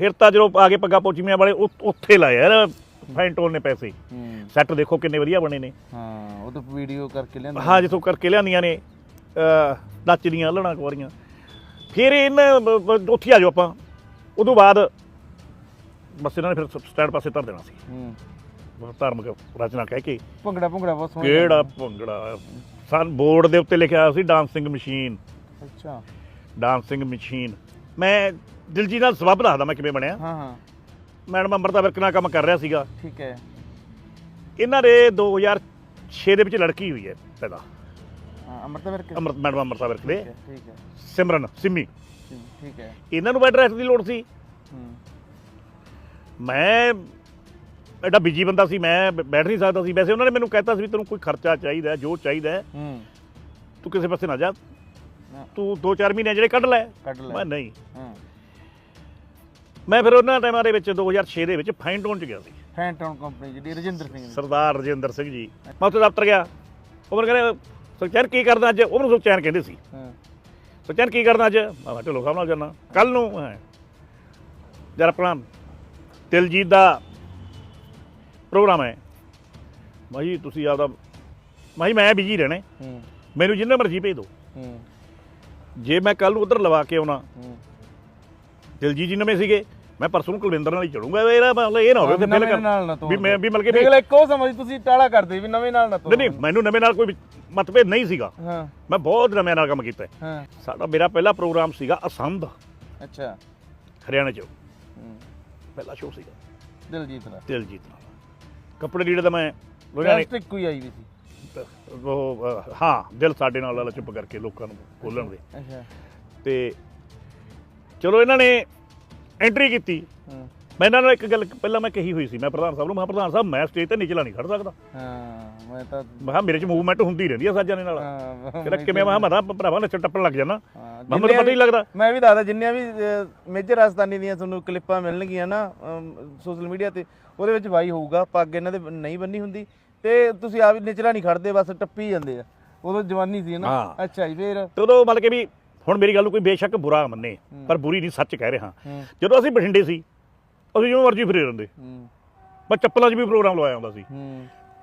ਫਿਰ ਤਾਂ ਜਦੋਂ ਆ ਗਏ ਪੱਗਾ ਪੋਚੀਆਂ ਵਾਲੇ ਉੱਥੇ ਲਾਏ ਯਾਰ ਫੈਂਟੋਨ ਨੇ ਪੈਸੇ। ਹੂੰ। ਸੈੱਟ ਦੇਖੋ ਕਿੰਨੇ ਵਧੀਆ ਬਣੇ ਨੇ। ਹਾਂ ਉਹ ਤਾਂ ਵੀਡੀਓ ਕਰਕੇ ਲਿਆਂਦਾ ਹਾਂ ਜਿੱਥੋਂ ਕਰਕੇ ਲਿਆਂਦੀਆਂ ਨੇ ਅਹ, ਨੱਚ ਦੀਆਂ ਲੜਾਂ ਕੁਆਰੀਆਂ ਫਿਰ ਇਹਨਾਂ ਬ- ਬ- ਉੱਥੇ ਆ ਜਾਓ ਆਪਾਂ। ਉਦੋਂ ਬਾਅਦ ਬਸ ਇਹਨਾਂ ਨੇ ਫਿਰ ਸਟੈਂਡ ਪਾਸੇ ਧਰ ਦੇਣਾ ਸੀ। ਹੂੰ। ਧਾਰਮਿਕ ਰਚਨਾ ਕਹਿ ਕੇ। ਭੰਗੜਾ ਭੰਗੜਾ ਬਹੁਤ ਸੋਹਣਾ ਕਿਹੜਾ ਭੰਗੜਾ? ਸਨ ਬੋਰਡ ਦੇ ਉੱਤੇ ਲਿਖਿਆ ਹੋਇਆ ਸੀ ਡਾਂਸਿੰਗ ਮਸ਼ੀਨ। ਅੱਛਾ। Dancing machine. ਮੈਂ ਦਿਲਜੀਤ ਨਾਲ ਸਬੱਬ ਦੱਸਦਾ ਮੈਂ ਕਿਵੇਂ ਬਣਿਆ। ਹਾਂ ਹਾਂ। ਮੈਡਮ ਅੰਮ੍ਰਿਤਾ ਵਿਰਕ ਨਾਲ ਕੰਮ ਕਰ ਰਿਹਾ ਸੀਗਾ। ਠੀਕ ਹੈ। ਇਹਨਾਂ ਦੇ 2006 ਦੇ ਵਿੱਚ ਲੜਕੀ ਹੋਈ ਹੈ ਪੈਦਾ ਹਾਂ ਅਮਰਤਾ ਵਰਕ ਅੰਮ੍ਰਿਤ ਮੈਡਮ ਅੰਮ੍ਰਿਤਾ ਵਿਰਕ ਦੇ। ਠੀਕ ਹੈ ਸਿਮਰਨ ਸਿੰਮੀ। ਠੀਕ ਹੈ। ਇਹਨਾਂ ਨੂੰ ਬੈਡ ਰੈਸਟ ਦੀ ਲੋੜ ਸੀ। ਹੂੰ। ਮੈਂ ਐਡਾ ਬਿਜ਼ੀ ਬੰਦਾ ਸੀ ਮੈਂ ਬ- ਬੈਠ ਨਹੀਂ ਸਕਦਾ ਸੀ। ਵੈਸੇ ਉਹਨਾਂ ਨੇ ਮੈਨੂੰ ਕਹਿਤਾ ਸੀ ਵੀ ਤੈਨੂੰ ਕੋਈ ਖਰਚਾ ਚਾਹੀਦਾ ਹੈ, ਜੋ ਚਾਹੀਦਾ ਹੈ, ਹੂੰ। ਤੂੰ ਕਿਸੇ ਪਾਸੇ ਨਾ ਜਾ। ਨਾ, ਤੂੰ 2-4 ਮਹੀਨੇ ਜਿਹੜੇ ਕੱਢ ਲੈ। ਕੱਢ ਲੈ। ਮੈਂ ਨਹੀਂ। ਹਾਂ। ਮੈਂ ਫਿਰ ਉਹਨਾਂ ਟਾਈਮਾਂ ਦੇ ਵਿੱਚ 2006 ਦੇ ਵਿੱਚ ਫਾਈਨ ਟਾਊਨ ਚ ਗਿਆ ਸੀ। ਫੈਂਟਾਊਨ ਕੰਪਨੀ ਜਿਹੜੀ ਰਜਿੰਦਰ ਸਿੰਘ ਦੀ। ਸਰਦਾਰ ਰਜਿੰਦਰ ਸਿੰਘ ਜੀ। ਮੈਂ ਉੱਥੇ ਦਫ਼ਤਰ ਗਿਆ। ਉਹ ਮੈਨੂੰ ਕਹਿੰਦੇ ਸੁਖਚੈਨ ਕੀ ਕਰਦਾ ਅੱਜ? ਉਹਨੂੰ ਸੁਖਚੈਨ ਕਹਿੰਦੇ ਸੀ। ਹਾਂ। ਸੁਖਚੈਨ ਕੀ ਕਰਦਾ ਅੱਜ? ਮੈਂ ਕਿਹਾ ਢਿੱਲੋਂ ਸਾਹਿਬ ਨਾਲ ਜਾਣਾ। ਕੱਲ ਨੂੰ ਹੈ। ਜਰ ਆਪਣਾ ਦਿਲਜੀਤ ਦਾ ਪ੍ਰੋਗਰਾਮ ਹੈ। ਭਾਈ ਤੁਸੀਂ ਆਪਦਾ ਭਾਈ ਮੈਂ ਬਿਜ਼ੀ ਰਹਿਣਾ ਹੂੰ। ਮੈਨੂੰ ਜਿੰਨਾ ਮਰਜ਼ੀ ਭੇਜ ਦਿਓ। ਹੂੰ। ਜੇ ਮੈਂ ਕੱਲ ਨੂੰ ਉਧਰ ਲਵਾ ਕੇ ਆਉਣਾ ਹੂੰ। ਦਿਲਜੀਤ ਜੀ ਨਵੇਂ ਸੀਗੇ। ਮੈਂ ਪਰਸੋਂ ਨੂੰ ਕੁਲਵਿੰਦਰ ਨਾਲ ਹੀ ਚੜੂੰਗਾ ਇਹਦਾ ਮਤਲਬ ਇਹ ਨਾ ਹੋਵੇ ਤੇ ਪਹਿਲਾਂ ਨਾਲ ਕਰ ਵੀ ਮੈਂ ਵੀ ਮਤਲਬ ਕਿ ਦੇਖ ਲੈ ਇੱਕੋ ਸਮਝ ਤੁਸੀਂ ਟਾਲਾ ਕਰਦੇ ਵੀ ਨਵੇਂ ਨਾਲ ਨਾ ਨਹੀਂ ਨਹੀਂ ਮੈਨੂੰ ਨਵੇਂ ਨਾਲ ਕੋਈ ਮਤਭੇਦ ਨਹੀਂ ਸੀਗਾ। ਹਾਂ। ਮੈਂ ਬਹੁਤ ਨਵੇਂ ਨਾਲ ਕੰਮ ਕੀਤਾ। ਹੈ। ਸਾਡਾ ਮੇਰਾ ਪਹਿਲਾ ਪ੍ਰੋਗਰਾਮ ਸੀਗਾ ਅਸਮ ਦਾ ਅੱਛਾ। ਹਰਿਆਣਾ 'ਚ। ਹੂੰ। ਪਹਿਲਾ ਸ਼ੋਅ ਸੀਗਾ। ਦਿਲਜੀਤ ਦਾ ਦਿਲਜੀਤ ਨਾਲ। ਕੱਪੜੇ ਲੀੜੇ ਦਾ ਮੈਂ ਲੁਧਿਆਣੇ ਪਲਾਸਟਿਕ ਕੋਈ ਆਈ ਵੀ ਸੀ। ਉਹ ਹਾਂ ਦਿਲ ਸਾਡੇ ਨਾਲ ਵਾਲਾ ਚੁੱਪ ਕਰਕੇ ਲੋਕਾਂ ਨੂੰ ਖੋਲਣ ਦੇ। ਅੱਛਾ। ਤੇ ਚਲੋ ਇਹਨਾਂ ਨੇ ਐਂਟਰੀ ਕੀਤੀ। ਮੈਂ ਇਹਨਾਂ ਨਾਲ ਇੱਕ ਗੱਲ ਪਹਿਲਾਂ ਮੈਂ ਕਹੀ ਹੋਈ ਸੀ ਮੈਂ ਪ੍ਰਧਾਨ ਸਾਹਿਬ ਨੂੰ ਮੈਂ ਪ੍ਰਧਾਨ ਸਾਹਿਬ ਮੈਂ ਸਟੇਜ ਤੇ ਨਿਚਲਾ ਨਹੀਂ ਖੜ ਸਕਦਾ। ਹਾਂ ਮੈਂ ਤਾਂ ਮੈਂ ਕਿਹਾ ਮੇਰੇ 'ਚ ਮੂਵਮੈਂਟ ਹੁੰਦੀ ਰਹਿੰਦੀ ਆ ਸਾਜਾਂ ਦੇ ਨਾਲ। ਹਾਂ ਕਹਿੰਦਾ ਕਿਵੇਂ? ਮੈਂ ਕਿਹਾ, ਮੈਂ ਤਾਂ ਭਰਾਵਾ ਨੱਚ ਟੱਪਣ ਲੱਗ ਜਾਣਾ ਮੈਨੂੰ ਪਤਾ ਹੀ ਲੱਗਦਾ। ਮੈਂ ਵੀ ਦੱਸਦਾ ਜਿੰਨੀਆਂ ਵੀ ਮੇਜਰ ਰਾਜਸਥਾਨੀ ਦੀਆਂ ਤੁਹਾਨੂੰ ਕਲਿੱਪਾਂ ਮਿਲਣਗੀਆਂ ਨਾ ਸੋਸ਼ਲ ਮੀਡੀਆ ਤੇ ਉਹਦੇ ਵਿੱਚ ਵਾਈ ਹੋਊਗਾ ਪੱਗ ਇਹਨਾਂ ਦੇ ਨਹੀਂ ਬੰਨੀ ਹੁੰਦੀ। ਤੇ ਤੁਸੀਂ ਆਪ ਨਿਚਲਾ ਨਹੀਂ ਖੜਦੇ ਬਸ ਟੱਪੀ ਜਾਂਦੇ ਆ। ਉਦੋਂ ਜਵਾਨੀ ਸੀ ਨਾ। ਅੱਛਾ ਜੀ ਫੇਰ? ਉਦੋਂ ਮਤਲਬ ਕਿ ਵੀ ਹੁਣ ਮੇਰੀ ਗੱਲ ਨੂੰ ਕੋਈ ਬੇਸ਼ੱਕ ਬੁਰਾ ਮੰਨੇ ਪਰ ਬੁਰੀ ਨਹੀਂ ਸੱਚ ਕਹਿ ਰਿਹਾ। ਜਦੋਂ ਅਸੀਂ ਬਠਿੰਡੇ ਸੀ ਅਸੀਂ ਜਿਵੇਂ ਮਰਜ਼ੀ ਫਿਰੇ ਰਹਿੰਦੇ। ਮੈਂ ਚੱਪਲਾਂ 'ਚ ਵੀ ਪ੍ਰੋਗਰਾਮ ਲਵਾਇਆ ਹੁੰਦਾ ਸੀ।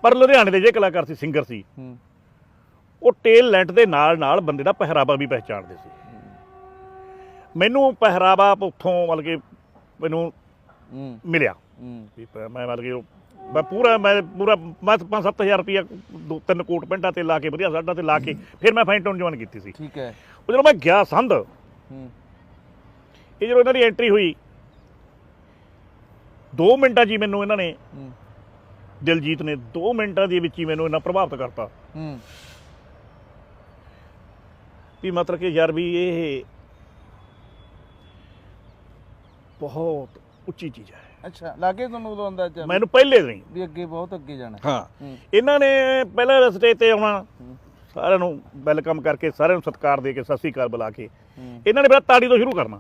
ਪਰ ਲੁਧਿਆਣੇ ਦੇ ਜੇ ਕਲਾਕਾਰ ਸੀ ਸਿੰਗਰ ਸੀ ਉਹ ਟੇਲ ਲੈਂਟ ਦੇ ਨਾਲ ਨਾਲ ਬੰਦੇ ਦਾ ਪਹਿਰਾਵਾ ਵੀ ਪਹਿਚਾਣਦੇ ਸੀ। ਮੈਨੂੰ ਪਹਿਰਾਵਾ ਉੱਥੋਂ ਮਤਲਬ ਕਿ ਮੈਨੂੰ ਮਿਲਿਆ। ਮੈਂ ਮਤਲਬ ਕਿ ਮੈਂ ਪੂਰਾ ਮੈਂ ਪੂਰਾ ਮੈਂ 5-7000 ਰੁਪਇਆ ਦੋ ਤਿੰਨ ਕੋਟ ਪੈਂਟਾਂ ਤੇ ਲਾ ਕੇ ਵਧੀਆ ਸਾਡਾ ਤੇ ਲਾ ਕੇ ਫਿਰ ਮੈਂ ਫਾਈਨਟਾਊਨ ਜੁਆਇਨ ਕੀਤੀ ਸੀ। ਠੀਕ ਹੈ। ਉਹ ਜਦੋਂ ਮੈਂ ਗਿਆ ਸੰਧ ਹੂੰ। ਇਹ ਜਦੋਂ ਇਹਨਾਂ ਦੀ ਐਂਟਰੀ ਹੋਈ 2 ਮਿੰਟਾਂ 'ਚ ਹੀ ਮੈਨੂੰ ਇਹਨਾਂ ਨੇ ਹੂੰ। ਦਿਲਜੀਤ ਨੇ 2 ਮਿੰਟਾਂ ਦੇ ਵਿੱਚ ਹੀ ਮੈਨੂੰ ਇਹਨਾਂ ਪ੍ਰਭਾਵਿਤ ਕਰਤਾ। ਹੂੰ। ਵੀ ਮਤਲਬ ਕਿ ਯਾਰ ਵੀ ਇਹ ਬਹੁਤ ਉੱਚੀ ਚੀਜ਼ ਹੈ। ਅੱਛਾ ਲਾਗੇ ਤੁਹਾਨੂੰ ਉਦੋਂ ਅੰਦਾਜ਼ਾ ਮੈਨੂੰ ਪਹਿਲੇ ਨਹੀਂ ਵੀ ਅੱਗੇ ਬਹੁਤ ਅੱਗੇ ਜਾਣਾ। ਹਾਂ। ਇਹਨਾਂ ਨੇ ਪਹਿਲਾਂ ਸਟੇਜ ਤੇ ਆਉਣਾ। ਸਾਰਿਆਂ ਨੂੰ ਵੈਲਕਮ ਕਰਕੇ ਸਾਰਿਆਂ ਨੂੰ ਸਤਿਕਾਰ ਦੇ ਕੇ ਸਤਿ ਸ੍ਰੀ ਅਕਾਲ ਬੁਲਾ ਕੇ। ਇਹਨਾਂ ਨੇ ਫਿਰ ਤਾੜੀ ਤੋਂ ਸ਼ੁਰੂ ਕਰਨਾ।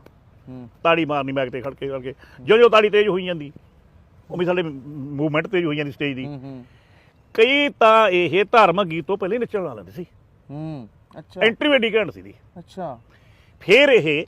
ਤਾੜੀ ਮਾਰਨੀ ਮੈਕ ਤੇ ਖੜ ਕੇ ਖੜ ਕੇ ਜਿਉਂ ਜਿਉਂ ਤਾੜੀ ਤੇਜ਼ ਹੋਈ ਜਾਂਦੀ ਉਹ ਵੀ ਸਾਡੇ ਮੂਵਮੈਂਟ ਤੇਜ਼ ਹੋਈ ਜਾਂਦੀ ਸਟੇਜ ਦੀ। ਕਈ ਤਾਂ ਇਹ ਧਾਰਮਿਕ ਗੀਤ ਤੋਂ ਪਹਿਲੇ ਨੱਚਣ ਲਾ ਲੈਂਦੇ ਸੀ। ਹੂੰ ਅੱਛਾ। ਐਂਟਰੀ ਵੇਡੀ ਘੰਟ ਸੀ ਦੀ ਅੱਛਾ। ਫਿਰ ਇਹ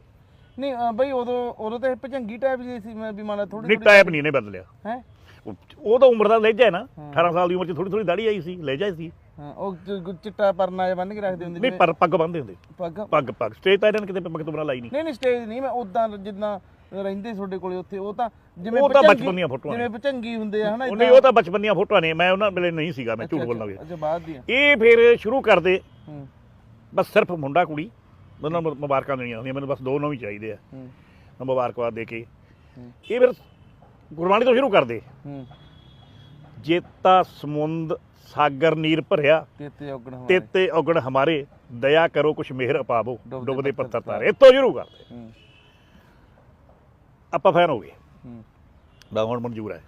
ਨਹੀਂ ਬਈ ਉਦੋਂ ਉਦੋਂ ਤਾਂ ਭਜੰਗੀ ਟਾਈਪ ਜੀ ਸੀ ਮੈਂ ਵੀ ਮਾਨਾ ਥੋੜੀ ਨਹੀਂ ਟਾਈਪ ਨਹੀਂ ਇਹਨੇ ਬਦਲਿਆ। ਹੈ? ਉਹ- ਤਾਂ ਉਮਰ ਦਾ ਲਹਿਜਾ ਹੈ ਨਾ। ਹਾਂ। 18 ਸਾਲ ਦੀ ਉਮਰ 'ਚ ਥੋੜੀ ਥੋੜੀ ਦਾੜੀ ਆਈ ਸੀ ਲਹਿਜਾ ਸੀ। ਹਾਂ ਉਹ ਚ- ਚਿੱਟਾ ਪਰਨਾ ਜਿਹਾ ਬੰਨ ਕੇ ਰੱਖਦੇ ਹੁੰਦੇ ਨਹੀਂ ਪਰ ਪੱਗ ਬੰਨਦੇ ਹੁੰਦੇ। ਪੱਗ? ਪੱਗ ਪੱਗ। ਸਟੇਜ ਤਾਂ ਇਹਨਾਂ ਨੇ ਕਿਤੇ ਪੱਗ ਤੋਂ ਬਣਾ ਲਾਈ ਨਹੀਂ। ਨਹੀਂ ਨਹੀਂ ਸਟੇਜ ਨਹੀਂ ਮੈਂ ਉਦਾਂ ਜਿੱਦਾਂ ਰਹਿੰਦੇ ਤੁਹਾਡੇ ਕੋਲੇ ਉੱਥੇ ਉਹ ਤਾਂ ਜਿਵੇਂ ਉਹ ਤਾਂ ਭੁਜੰਗੀ- ਬਚਪਨ ਦੀਆਂ ਫੋਟੋਆਂ ਜਿਵੇਂ ਭਚੰਗੀ ਹੁੰਦੇ ਆ ਹਨਾ ਉਹ ਨਹੀਂ ਉਹ ਤਾਂ ਬਚਪਨ ਦੀਆਂ ਫੋਟੋਆਂ ਨੇ। ਮੈਂ ਉਹਨਾਂ ਵੇਲੇ ਨਹੀਂ ਸੀਗਾ ਮੈਂ ਝੂਠ ਅੱਛਾ, ਬੋਲਣਾ ਵੀ ਅੱਛਾ ਬਾਅਦ ਦੀਆਂ। ਇਹ ਫਿਰ ਸ਼ੁਰੂ ਕਰਦੇ। ਹੂੰ। ਬਸ ਸਿਰਫ ਮੁੰਡਾ ਕੁੜੀ। ਨੂੰ ਮੁਬਾਰਕਾਂ ਦੇਣੀਆਂ ਹੁੰਦੀਆਂ। ਮੈਨੂੰ ਬਸ ਦੋ ਨੌਂ ਹੀ ਚਾਹੀਦੇ ਆ। ਹੂੰ। ਮੈਂ ਮੁਬਾਰਕਬਾਦ ਦੇ ਕੇ। ਹੂੰ। ਇਹ ਫਿਰ ਗੁਰਬਾਣੀ ਤੋਂ ਸ਼ੁਰੂ ਕਰਦੇ। ਹੂੰ। ਜੇਤਾ ਸਮੁੰਦ ਸਾਗਰ ਨੀਰ ਭਰਿਆ ਤੇਤੇ ਔਗਣ ਹਮਾਰੇ। ਤੇਤੇ ਔਗਣ ਹਮਾਰੇ ਦਇਆ ਕਰੋ ਕੁਛ ਮਿਹਰ ਅਪਾਵੋ ਡੁੱਬਦੇ ਪੱਥਰ ਤਾਰੇ। ਇੱਥੋਂ ਸ਼ੁਰੂ ਕਰਦੇ। ਆਪਾਂ ਫੈਨ ਹੋ ਗਏ। ਦਾ ਹੁਣ ਮਨਜ਼ੂਰ ਹੈ।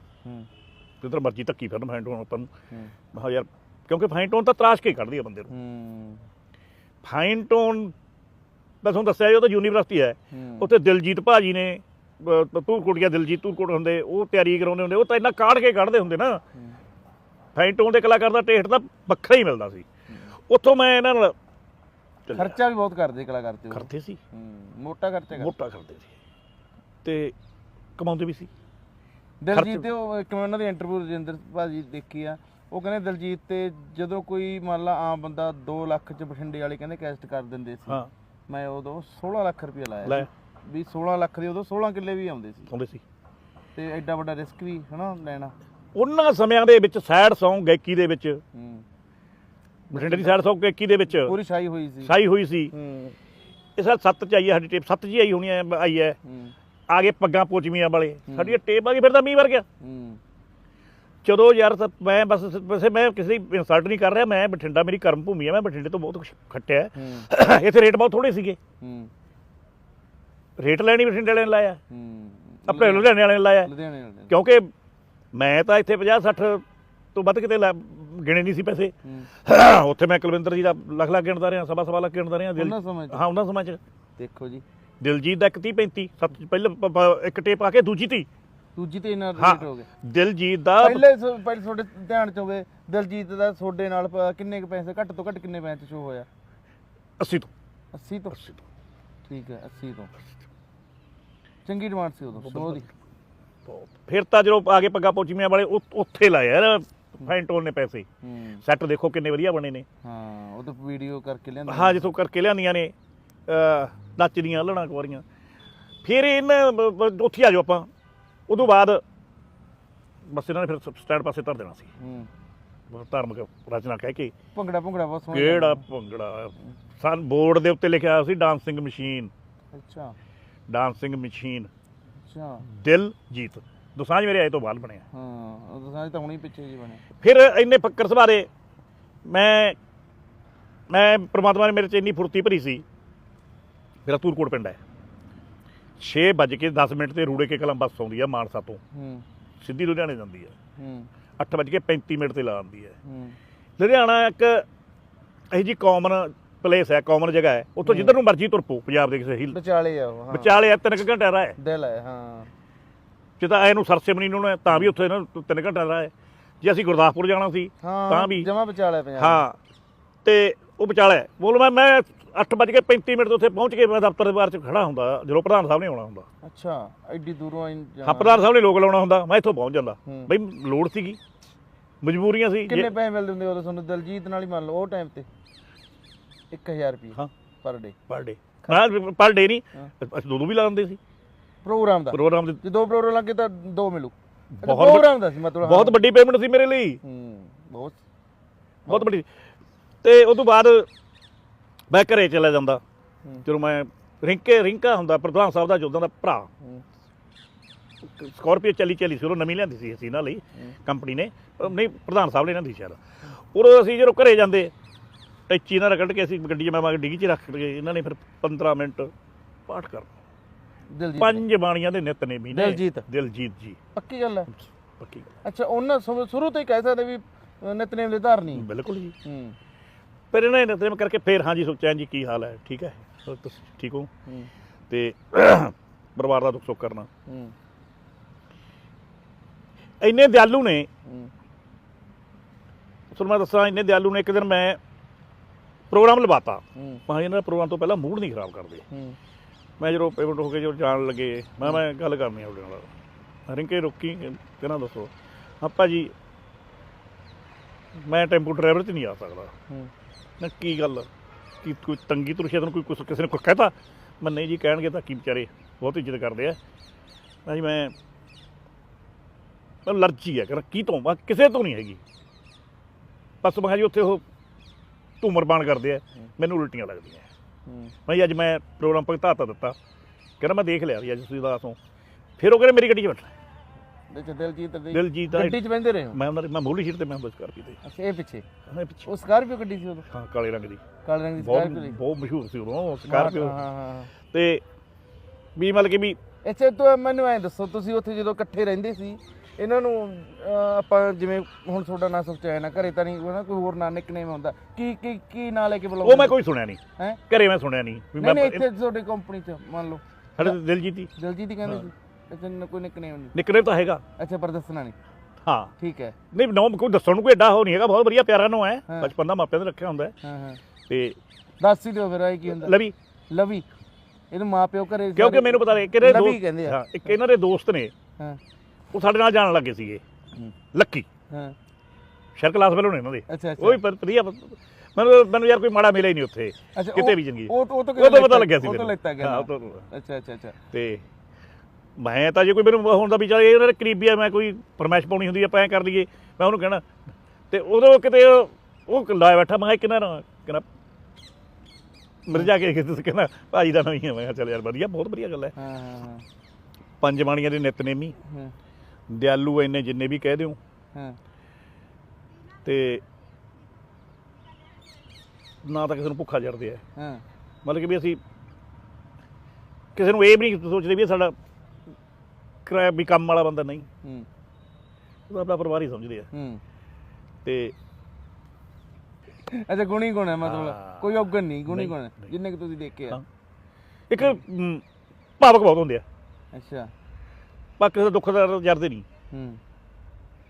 ਜਿੱਧਰ ਮਰਜ਼ੀ ਧੱਕੀ ਫਿਰਨ ਫਾਈਨ ਟੋਨ ਆਪਾਂ ਨੂੰ। ਹੂੰ। ਮੈਂ ਕਿਹਾ ਯਾਰ ਕਿਉਂਕਿ ਫਾਈਨ ਟੋਨ ਤਾਂ ਤਰਾਸ਼ ਕੇ ਕੱਢਦੀ ਆ ਬੰਦੇ ਨੂੰ। ਹੂੰ। ਫਾਈਨ ਟੋਨ ਮੈਂ ਤੁਹਾਨੂੰ ਦੱਸਿਆ ਉਹ ਤਾਂ ਯੂਨੀਵਰਸਿਟੀ ਹੈ। ਉੱਥੇ ਦਿਲਜੀਤ ਭਾਜੀ ਨੇ ਤੂੰ ਕੁੜੀਆਂ ਦਿਲਜੀਤ ਤੂੰ ਕੁੜ ਹੁੰਦੇ ਉਹ ਤਿਆਰੀ ਕਰਾਉਂਦੇ ਹੁੰਦੇ ਉਹ ਤਾਂ ਇੰਨਾ ਕਾੜ ਕੇ ਕੱਢਦੇ ਹੁੰਦੇ ਨਾ। ਹੂੰ। ਫਾਈਨ ਟੋਨ ਦੇ ਕਲਾਕਾਰ ਦਾ ਟੇਸਟ ਤਾਂ ਵੱਖਰਾ ਹੀ ਮਿਲਦਾ ਸੀ। ਉੱਥੋਂ ਮੈਂ ਇਹਨਾਂ ਨਾਲ। ਖਰਚਾ ਵੀ ਬਹੁਤ ਕਰਦੇ ਕਲਾਕਾਰ ਤੇ। ਕਰਦੇ ਸੀ। ਮੋਟਾ ਖਰਚਾ ਕਰ ਮੋਟਾ ਕਰਦੇ ਸੀ। ਤੇ ਕਮਾਉਂਦੇ ਵੀ ਸੀ। ਦਿਲਜੀਤ ਤੇ ਉਹ ਇੱਕ ਮੈਂ ਉਹਨਾਂ ਦੀ ਇੰਟਰਵਿਊ ਰਜਿੰਦਰ ਭਾਜੀ ਦੇਖੀ ਆ। ਉਹ ਕਹਿੰਦੇ ਦਿਲਜੀਤ ਤੇ ਜਦੋਂ ਕੋਈ ਮੰਨ ਲਾ ਆਮ ਬੰਦਾ 2 ਲੱਖ ਚ ਬਠਿੰਡੇ ਵਾਲੇ ਕਹਿੰਦੇ ਕੈਸਟ ਕਰ ਦਿੰਦੇ ਸੀ। ਹਾਂ। ਮੈਂ ਉਦੋਂ 16 ਲੱਖ ਰੁਪਏ ਲਾਇਆ। ਵੀ 16 ਲੱਖ ਦੇ ਉਦੋਂ 16 ਕਿੱਲੇ ਵੀ ਆਉਂਦੇ ਸੀ। ਆਉਂਦੇ ਸੀ। ਤੇ ਐਡਾ ਵੱਡਾ ਰਿਸਕ ਵੀ ਹਨਾ ਲੈਣਾ। ਉਹਨਾਂ ਸਮਿਆਂ ਦੇ ਵਿੱਚ ਸੈਡ Song ਗਾਇਕੀ ਦੇ ਵਿੱਚ ਹੂੰ। ਬਠਿੰਡੇ ਦੀ ਸੈਡ Song ਗਾਇਕੀ ਦੇ ਵਿੱਚ ਪੂਰੀ ਛਾਈ ਹੋਈ ਸੀ। ਸਾਈ ਹੋਈ ਸੀ। ਹੂੰ। ਇਹ ਸਾਲ 7 ਚ ਆਈ ਹੈ ਸਾਡੀ ਟੇਪ 7 ਜੀ ਆਈ ਹੋਣੀ ਹੈ ਆਈ ਹੈ। ਹੂੰ। ਆ ਗਏ ਪੱਗਾਂ ਪੋਚਵੀਆਂ ਵਾਲੇ। ਸਾਡੀ ਟੇਪ ਆ ਗਈ ਫਿਰ ਤਾਂ ਮੀਂਹ ਵਰ ਗਿਆ। ਹੂੰ। ਚਲੋ ਯਾਰ ਤਾਂ ਮੈਂ ਬਸ ਵੈਸੇ ਮੈਂ ਕਿਸੇ ਦੀ ਇਨਸਲਟ ਨਹੀਂ ਕਰ ਰਿਹਾ ਮੈਂ ਬਠਿੰਡਾ ਮੇਰੀ ਕਰਮ ਭੂਮੀ ਹੈ ਮੈਂ ਬਠਿੰਡੇ ਤੋਂ ਬਹੁਤ ਕੁਛ ਖੱਟਿਆ। ਹੂੰ। ਇੱਥੇ ਰੇਟ ਬਹੁਤ ਥੋੜੇ ਸੀਗੇ। ਹੂੰ। ਰੇਟ ਲੈਣੀ ਬਠਿੰਡੇ ਵਾਲਿਆਂ ਨੇ ਲਾਇਆ। ਹੂੰ। ਆਪਣੇ ਲੁਧਿਆਣੇ ਵਾਲਿਆਂ ਨੇ ਲਾਇਆ। ਲੁਧਿਆਣੇ ਵਾਲੇ ਕਿਉਂਕਿ ਮੈਂ ਤਾਂ ਇੱਥੇ 50 60 ਤੋਂ ਵੱਧ ਕਿਤੇ ਗਿਣੇ ਨਹੀਂ ਸੀ ਪੈਸੇ। ਉੱਥੇ ਮੈਂ ਕੁਲਵਿੰਦਰ ਜੀ ਦਾ ਲੱਖ ਲੱਖ ਗਿਣਦਾ ਰਿਹਾ ਸਵਾ ਸਵਾ ਲੱਖ ਗਿਣਦਾ ਰਿਹਾ ਦਿਲ? ਹਾਂ ਉਹਨਾਂ ਸਮੇਂ ਚ। ਦੇਖੋ ਜੀ। ਦਿਲਜੀਤ ਦਾ ਇੱਕ 30 35 ਸੱਤ ਪਹਿਲੇ ਇੱਕ ਟੇਪ ਆ ਕੇ ਦੂਜੀ ਤੀ ਦੂਜੀ ਤੇ ਇਹਨਾਂ ਰੇਟ ਹੋ ਗਏ। ਦਿਲਜੀਤ ਦਾ ਪਹਿਲੇ ਪਹਿਲੇ ਤੁਹਾਡੇ ਧਿਆਨ ਚ ਹੋਵੇ ਦਿਲਜੀਤ ਦਾ ਤੁਹਾਡੇ ਨਾਲ ਕਿੰਨੇ ਕੁ ਪੈਸੇ ਘੱਟ ਤੋਂ ਘੱਟ ਕਿੰਨੇ ਪੈਸੇ ਸ਼ੋ ਹੋਇਆ? 80 ਤੋਂ। 80 ਤੋਂ? 80 ਤੋਂ। ਠੀਕ ਹੈ 80 ਤੋਂ। ਚੰਗੀ ਡਿਮਾਂਡ ਸੀ ਉਦੋਂ ਸ਼ੋ ਦੀ। ਫਿਰ ਤਾਂ ਜਦੋਂ ਆ ਗਏ ਪੱਗਾ ਪੋਚੀਆਂ ਵਾਲੇ ਉੱਥ- ਉੱਥੇ ਲਾਏ ਯਾਰ ਫੈਂਟੋਲ ਨੇ ਪੈਸੇ। ਹੂੰ। ਸੈੱਟ ਦੇਖੋ ਕਿੰਨੇ ਵਧੀਆ ਬਣੇ ਨੇ। ਹਾਂ ਉਹ ਤਾਂ ਵੀਡੀਓ ਕਰਕੇ ਲਿਆਂਦਾ ਹਾਂ ਜਿੱਥੋਂ ਕਰਕੇ ਲਿਆਂਦੀਆਂ ਨੇ ਅਹ, ਨੱਚਦੀਆਂ ਲੜਾਂ ਕੁਆਰੀਆਂ ਫਿਰ ਇਹਨਾਂ ਬ- ਬ- ਉੱਥੇ ਆ ਜਾਓ ਆਪਾਂ। ਉਦੋਂ ਬਾਅਦ ਬਸ ਇਹਨਾਂ ਨੇ ਫਿਰ ਸਟੈਂਡ ਪਾਸੇ ਧਰ ਦੇਣਾ ਸੀ। ਹੂੰ। ਬਹੁਤ ਧਾਰਮਿਕ ਰਚਨਾ ਕਹਿ ਕੇ। ਭੰਗੜਾ ਭੰਗੜਾ ਬਹੁਤ ਸੋਹਣਾ ਕਿਹੜਾ ਲੱਗਦਾ। ਭੰਗੜਾ? ਸਨ ਬੋਰਡ ਦੇ ਉੱਤੇ ਲਿਖਿਆ ਹੋਇਆ ਸੀ ਡਾਂਸਿੰਗ ਮਸ਼ੀਨ। ਅੱਛਾ। Dancing machine. ਅੱਛਾ। ਦਿਲ ਜੀਤ। ਦੁਸਾਂਝ ਮੇਰੇ ਆਏ ਤੋਂ ਬਾਅਦ ਬਣਿਆ। ਹਾਂ ਉਹ ਤਾਂ ਹੁਣੀ ਪਿੱਛੇ ਜੀ ਬਣੇ। ਫਿਰ ਇੰਨੇ ਫੱਕਰ ਸਵਾਰੇ ਮੈਂ ਮੈਂ ਪ੍ਰਮਾਤਮਾ ਨੇ ਮੇਰੇ ਚ ਇੰਨੀ ਫੁਰਤੀ ਭਰੀ ਸੀ ਮੇਰਾ ਤੂਰਕੋਟ ਪਿੰਡ ਹੈ। 6 ਵੱਜ ਕੇ 10 ਮਿੰਟ ਤੇ ਰੂੜੇ ਕੇ ਕਲਮ ਬੱਸ ਆਉਂਦੀ ਆ ਮਾਨਸਾ ਤੋਂ। ਹੂੰ। ਸਿੱਧੀ ਲੁਧਿਆਣੇ ਜਾਂਦੀ ਹੈ ਹੂੰ। 8 ਵੱਜ ਕੇ 35 ਮਿੰਟ ਤੇ ਲਾ ਆਉਂਦੀ ਹੈ। ਹੂੰ। ਲੁਧਿਆਣਾ ਇੱਕ ਇਹੋ ਜੀ ਕਾਮਨ ਪਲੇਸ ਹੈ ਕਾਮਨ ਜਗ੍ਹਾ ਹੈ। ਉੱਥੋਂ ਜਿੱਧਰ ਨੂੰ ਮਰਜ਼ੀ ਤੁਰ ਪਓ ਪੰਜਾਬ ਦੇ ਕਿਸੇ ਹਿੱਲ ਵਿਚਾਲੇ ਆ ਉਹ ਹਾਂ। ਵਿਚਾਲੇ ਆ ਤਿੰਨ ਕੁ ਘੰਟੇ ਰਾਹ ਹੈ। ਦਿਲ ਹੈ ਹਾਂ। ਜੇ ਤਾਂ ਇਹਨੂੰ ਸਰਸੇਮਨੀ ਨੂੰ ਨੇ ਤਾਂ ਵੀ ਉੱਥੇ ਨਾ ਤਿੰਨ ਘੰਟੇ ਰਾਹ ਹੈ। ਜੇ ਅਸੀਂ ਗੁਰਦਾਸਪੁਰ ਜਾਣਾ ਸੀ ਤਾਂ ਵੀ। ਜਮਾ ਵਿਚਾਲੇ ਪੰਜਾਬ। ਹਾਂ ਤੇ ਉਹ ਵਿਚਾਲੇ। ਬੋਲ ਮੈਂ ਮੈਂ 8:35 ਮਿੰਟ ਤੋਂ ਉੱਥੇ ਪਹੁੰਚ ਕੇ ਮੈਂ ਦਫ਼ਤਰ ਦੇ ਬਾਹਰ 'ਚ ਖੜਾ ਹੁੰਦਾ ਜਦੋਂ ਪ੍ਰਧਾਨ ਸਾਹਿਬ ਨੇ ਆਉਣਾ ਹੁੰਦਾ। ਅੱਛਾ ਐਡੀ ਦੂਰੋਂ ਆਈ। ਹਾਂ ਪ੍ਰਧਾਨ ਸਾਹਿਬ ਨੇ ਲੋਕ ਲਾਉਣਾ ਹੁੰਦਾ ਮੈਂ ਇੱਥੋਂ ਪਹੁੰਚ ਜਾਂਦਾ। ਬਈ ਲੋੜ ਸੀਗੀ। ਮਜਬੂਰੀਆਂ ਸੀ। ਕਿੰਨੇ ਪੈਸੇ ਮਿਲਦੇ ਹੁੰਦੇ ਉਦੋਂ? ਤੁਹਾਨੂੰ ਦਲਜੀਤ ਨਾਲ ਹੀ ਮੰਨ ਲਓ ਉਹ ਟਾਈਮ ਤੇ। 1000 ਰੁਪਏ ਹਾਂ। ਪਰ ਡੇ ਪਰ ਡੇ ਹਾਂ। ਪਰ ਡੇ ਨਹੀਂ। ਅਸੀਂ ਦੋ ਦੋ ਵੀ ਲਾ ਦਿੰਦੇ ਸੀ। ਪ੍ਰੋਗਰਾਮ ਦਾ। ਪ੍ਰੋਗਰਾਮ ਦੇ ਜੇ ਦੋ ਪ੍ਰੋਗਰਾਮ ਲੱਗੇ ਤਾਂ ਦੋ ਮਿਲੂ। ਅੱਛਾ, ਬਹੁਤ ਪ੍ਰੋਗਰਾਮ ਦਾ ਸੀ ਮਤਲਬ ਬਹੁਤ ਵੱਡੀ ਪੇਮੈਂਟ ਸੀ ਮੇਰੇ ਲਈ। ਹੂੰ ਬਹੁਤ। ਬਹੁਤ ਵੱਡੀ। ਤੇ ਉਸ ਤੋਂ ਬਾਅਦ ਮੈਂ ਘਰੇ ਚਲਾ ਜਾਂਦਾ। ਜਦੋਂ ਮੈਂ ਰਿੰਕੇ ਰਿੰਕਾ ਹੁੰਦਾ ਪ੍ਰਧਾਨ ਸਾਹਿਬ ਦਾ ਜੋਦਾਂ ਦਾ ਭਰਾ। ਸਕਾਰਪੀਓ ਚੱਲੀ ਚੱਲੀ ਸੀ ਉਹ ਨਵੀਂ ਲਿਆਂਦੀ ਸੀ ਅਸੀਂ ਇਹਨਾਂ ਲਈ ਹੂੰ। ਕੰਪਨੀ ਨੇ। ਨਹੀਂ ਪ੍ਰਧਾਨ ਸਾਹਿਬ ਨੇ ਇਹਨਾਂ ਦੀ ਸ਼ਾਇਦ। ਉਹ ਅਸੀਂ ਜਦੋਂ ਘਰੇ ਜਾਂਦੇ ਟੈਚੀ ਨਾਲ ਕੱਢ ਕੇ ਅਸੀਂ ਗੱਡੀ 'ਚ ਮੈਂ ਡਿੱਗੀ 'ਚ ਰੱਖ ਕੇ ਇਹਨਾਂ ਨੇ ਫਿਰ 15 ਮਿੰਟ ਪਾਠ ਕਰ ਦਿਲਜੀਤ ਪੰਜ ਬਾਣੀਆਂ ਦੇ ਨਿਤਨੇਮੀ ਨੇ ਦਿਲਜੀਤ। ਦਿਲਜੀਤ ਜੀ। ਪੱਕੀ ਗੱਲ ਹੈ? ਪੱਕੀ ਗੱਲ। ਅੱਛਾ ਉਹਨਾਂ ਸ਼ੁਰੂ ਸ਼ੁਰੂ ਤੋਂ ਹੀ ਕਹਿ ਸਕਦੇ ਵੀ ਅ, ਨਿਤਨੇਮ ਦੇ ਧਾਰਨੀ ਬਿਲਕੁਲ ਜੀ। ਹੂੰ। ਫਿਰ ਇਹਨਾਂ ਨੇ ਨਿਤਨੇਮ ਕਰਕੇ ਫਿਰ ਹਾਂਜੀ ਸੁਖਚੈਨ ਜੀ ਕੀ ਹਾਲ ਹੈ? ਠੀਕ ਹੈ? ਹੋਰ ਤੁਸੀਂ ਠੀਕ ਹੋ? ਹੂੰ। ਤੇ ਪਰਿਵਾਰ ਦਾ ਦੁੱਖ ਸੁੱਖ ਕਰਨਾ। ਹੂੰ। ਇੰਨੇ ਦਿਆਲੂ ਨੇ। ਹੂੰ। ਤੁਹਾਨੂੰ ਮੈਂ ਦੱਸਾਂ ਇੰਨੇ ਦਿਆਲੂ ਨੇ ਇੱਕ ਦਿਨ ਮੈਂ ਪ੍ਰੋਗਰਾਮ ਲਵਾਤਾ। ਮੈਂ ਇਹਨਾਂ ਦਾ ਪ੍ਰੋਗਰਾਮ ਤੋਂ ਪਹਿਲਾਂ ਮੂਡ ਨਹੀਂ ਖਰਾਬ ਕਰਦੇ। ਮੈਂ ਜਦੋਂ ਪੇਮੈਂਟ ਹੋ ਕੇ ਜਦੋਂ ਜਾਣ ਲੱਗੇ ਮੈਂ ਮੈਂ ਗੱਲ ਕਰਨੀ ਆ ਉਹਦੇ ਨਾਲ। ਰਿੰਕੇ ਰੋਕੀ ਕਿਹਨਾਂ ਦੱਸੋ। ਆਪਾਂ ਜੀ ਮੈਂ ਟੈਂਪੂ ਡਰਾਈਵਰ 'ਚ ਨਹੀਂ ਆ ਸਕਦਾ। ਨਾ ਕੀ ਗੱਲ? ਕੀ ਕੋਈ ਤੰਗੀ ਤੁਰਸ਼ੀ ਤੈਨੂੰ? ਕੋਈ ਕੁਛ- ਕਿਸੇ ਨੇ ਕੁਝ ਕਹਿਤਾ? ਮੈਂ ਨਹੀਂ ਜੀ ਕਹਿਣਗੇ ਤਾਂ ਕੀ ਵਿਚਾਰੇ ਬਹੁਤ ਇੱਜ਼ਤ ਕਰਦੇ ਆ। ਮੈਂ ਜੀ ਮੈਂ ਅਲਰਜੀ ਹੈ ਕਰ ਕੀ ਤੋਂ? ਕਿਸੇ ਤੋਂ ਨਹੀਂ ਹੈਗੀ। ਬਸ ਮੈਂ ਜੀ ਉੱਥੇ ਉਹ ਧੂਮਰਪਾਨ ਕਰਦੇ ਆ ਮੈਨੂੰ ਉਲਟੀਆਂ ਲੱਗਦੀਆਂ। ਹੂੰ। ਮੈਂ ਅੱਜ ਮੈਂ ਪ੍ਰੋਗਰਾਮ ਭਗਤਾਤਾ ਦਿੱਤਾ। ਕਹਿੰਦਾ ਮੈਂ ਦੇਖ ਲਿਆ ਵੀ ਅੱਜ ਤੁਸੀਂ ਉਦਾਸ ਹੋ। ਫਿਰ ਉਹ ਕਹਿੰਦੇ ਮੇਰੀ ਗੱਡੀ 'ਚ ਬੈਠਣਾ। ਵਿੱਚ ਦਿਲਜੀਤ ਦੇ ਦਿਲਜੀਤ ਦਾ ਗੱਡੀ 'ਚ ਬਹਿੰਦੇ ਰਹੇ ਹੋ? ਮੈਂ ਉਹਨਾਂ ਦੀ ਮੈਂ ਮੂਲੀ ਸੀਟ ਤੇ ਮੈਂ ਬਸ ਕਰ ਤੇ। ਅੱਛਾ ਇਹ ਪਿੱਛੇ? ਮੈਂ ਪਿੱਛੇ। ਉਹ ਸਕਾਰਪੀਓ ਗੱਡੀ ਸੀ ਉਦੋਂ? ਹਾਂ ਕਾਲੇ ਰੰਗ ਦੀ। ਕਾਲੇ ਰੰਗ ਦੀ ਬਹੁਤ ਸਕਾਰਪੀਓ ਦੀ। ਬਹੁਤ ਮਸ਼ਹੂਰ ਸੀ ਉਦੋਂ ਸਕਾਰਪੀਓ। ਹਾਂ ਹਾਂ ਹਾਂ। ਤੇ ਵੀ ਮਤਲਬ ਕਿ ਵੀ ਅੱਛਾ ਤੂੰ ਮੈਨੂੰ ਐਂ ਦੱਸੋ ਤੁਸੀਂ ਉੱਥੇ ਜਦੋਂ ਇਕੱਠੇ ਰਹਿੰਦੇ ਸੀ ਇਹਨਾਂ ਨੂੰ ਅਹ, ਆਪਾਂ ਜਿਵੇਂ ਹੁਣ ਤੁਹਾਡਾ ਨਾਂ ਸੁਖਚੈਨ ਆ ਘਰੇ ਤਾਂ ਨਹੀਂ ਨਾ ਕੋਈ ਹੋਰ ਨਾਂ ਨਿਕਨੇਮ ਹੁੰਦਾ। ਕੀ ਕੀ ਕੀ ਨਾਂ ਲੈ ਕੇ ਬੁਲਾਉਂਦੇ ਉਹ ਮੈਂ ਕੋਈ ਸੁਣਿਆ ਨਹੀਂ। ਹੈ? ਘਰੇ ਮੈਂ ਸੁਣਿਆ ਨਹੀਂ ਵੀ ਨਹੀਂ ਮੈਂ ਨਹੀਂ ਇੱਥੇ ਤੁਹਾਡੀ ਕੰਪਨੀ 'ਚ ਮੰਨ ਲਓ। ਸਾਡੇ ਦਿਲਜੀਤ ਦੀ ਦਿਲਜੀਤ ਹੀ ਕਹਿੰਦੇ ਸੀ। ਅੱਛਾ ਨ- ਕੋਈ ਨਿਕਨੇਮ ਨਹੀਂ। ਨਿਕਨੇਮ ਤਾਂ ਹੈਗਾ। ਅੱਛਾ ਪਰ ਦੱਸਣਾ ਨਹੀਂ। ਹਾਂ। ਠੀਕ ਹੈ। ਨਹੀਂ ਨਾਮ ਕੋਈ ਦੱਸਣ ਨੂੰ ਕੋਈ ਐਡਾ ਹੋ ਨਹੀਂ ਹੈਗਾ ਬਹੁਤ ਵਧੀਆ ਪਿਆਰਾ ਨਾਮ ਹੈ। ਹਾਂ। ਬਚਪਨ ਦਾ ਮਾਪਿਆਂ ਨੇ ਰੱਖਿਆ ਹੁੰਦਾ ਹੈ। ਹਾਂ ਹਾਂ। ਤੇ ਦੱਸ ਹੀ ਦਿਓ ਫਿਰ ਆਏ ਕੀ ਹੁੰਦਾ। ਲਵੀ। ਲਵੀ। ਇਹਨੂੰ ਮਾਂ ਪਿਓ ਘਰੇ ਕਿਉਂਕਿ ਮੈਨੂੰ ਪਤਾ ਲਵੀ ਦੋਸਤ ਕਹਿੰਦੇ ਆ। ਹਾਂ ਇੱਕ ਇਹਨਾਂ ਦੇ ਦੋਸਤ ਨੇ। ਹਾਂ। ਉਹ ਸਾਡੇ ਨਾਲ ਜਾਣ ਲੱਗੇ ਸੀਗੇ। ਲੱਕੀ। ਹਾਂ। ਸ਼ਰ ਕਲਾਸ ਵੱਲੋਂ ਨੇ ਇਹਨਾਂ ਦੇ। ਅੱਛਾ ਉਹ ਵੀ ਵਧੀਆ ਮੈਨੂੰ ਮੈਨੂੰ ਯਾਰ ਕੋਈ ਮਾੜਾ ਮਿਲਿਆ ਹੀ ਨਹੀਂ ਉੱਥੇ ਕਿਤੇ ਵੀ ਜ਼ਿੰਦਗੀ ਉਹ ਉਹ ਤੋਂ ਉਹ ਤੋਂ ਪਤਾ ਲੱਗਿਆ ਸੀ ਉਹ ਤੋਂ। ਲੈਤਾ ਗਿਆ। ਅੱਛਾ ਅੱਛਾ ਅੱਛਾ। ਤੇ ਮੈਂ ਤਾਂ ਜੇ ਕੋਈ ਮੈਨੂੰ ਹੁੰਦਾ ਵੀ ਚੱਲ ਇਹ ਇਹਨਾਂ ਦੇ ਕਰੀਬੀ ਆ ਮੈਂ ਕੋਈ ਫਰਮਾਇਸ਼ ਪਾਉਣੀ ਹੁੰਦੀ ਆ ਐ ਕਰ ਲਈਏ ਮੈਂ ਉਹਨੂੰ ਕਹਿਣਾ। ਤੇ ਉਦੋਂ ਕਿਤੇ ਉਹ ਲਾਇਆ ਬੈਠਾ ਮੈਂ ਕਿਹਾ ਕਿੰਨਾ ਨਾ ਕਹਿੰਦਾ ਮਿਲ ਜਾ ਕੇ ਕਿਤੇ ਕਹਿੰਦਾ ਭਾਜੀ ਦਾ ਨਹੀਂ ਮੈਂ ਚੱਲ ਯਾਰ ਵਧੀਆ ਬਹੁਤ ਵਧੀਆ ਗੱਲ ਹਾਂ ਹਾਂ ਹਾਂ। ਪੰਜ ਬਾਣੀਆਂ ਦੇ ਨਿਤਨੇਮੀ। ਹਾਂ, ਦਿਆਲੂ ਇੰਨੇ ਜਿੰਨੇ ਵੀ ਕਹਿ ਦਿਓ। ਹਾਂ। ਤੇ ਨਾ ਤਾਂ ਕਿਸੇ ਨੂੰ ਭੁੱਖਾ ਜਰਦੇ ਆ। ਹਾਂ। ਮਤਲਬ ਕਿ ਵੀ ਅਸੀਂ ਕਿਸੇ ਨੂੰ ਇਹ ਵੀ ਨਹੀਂ ਸੋਚਦੇ ਵੀ ਇਹ ਸਾਡਾ ਕਿਰਾਇਆ ਵੀ ਕੰਮ ਵਾਲਾ ਬੰਦਾ ਨਹੀਂ। ਹੂੰ। ਉਹ ਆਪਣਾ ਪਰਿਵਾਰ ਹੀ ਸਮਝਦੇ ਆ। ਹੂੰ। ਤੇ ਅੱਛਾ ਗੁਣੀ ਗੁਣ ਹੈ ਮਤਲਬ। ਕੋਈ ਔਗਣ ਨਹੀਂ ਗੁਣੀ ਗੁਣ। ਜਿੰਨੇ ਕਿ ਤੁਸੀਂ ਦੇਖੇ ਆ। ਇੱਕ ਭਾਵਕ ਬਹੁਤ ਹੁੰਦੇ ਆ। ਅੱਛਾ। ਬਾਕੀ ਦਾ ਦੁੱਖ ਦਾ ਜਰਦੇ ਨਹੀਂ। ਹੂੰ।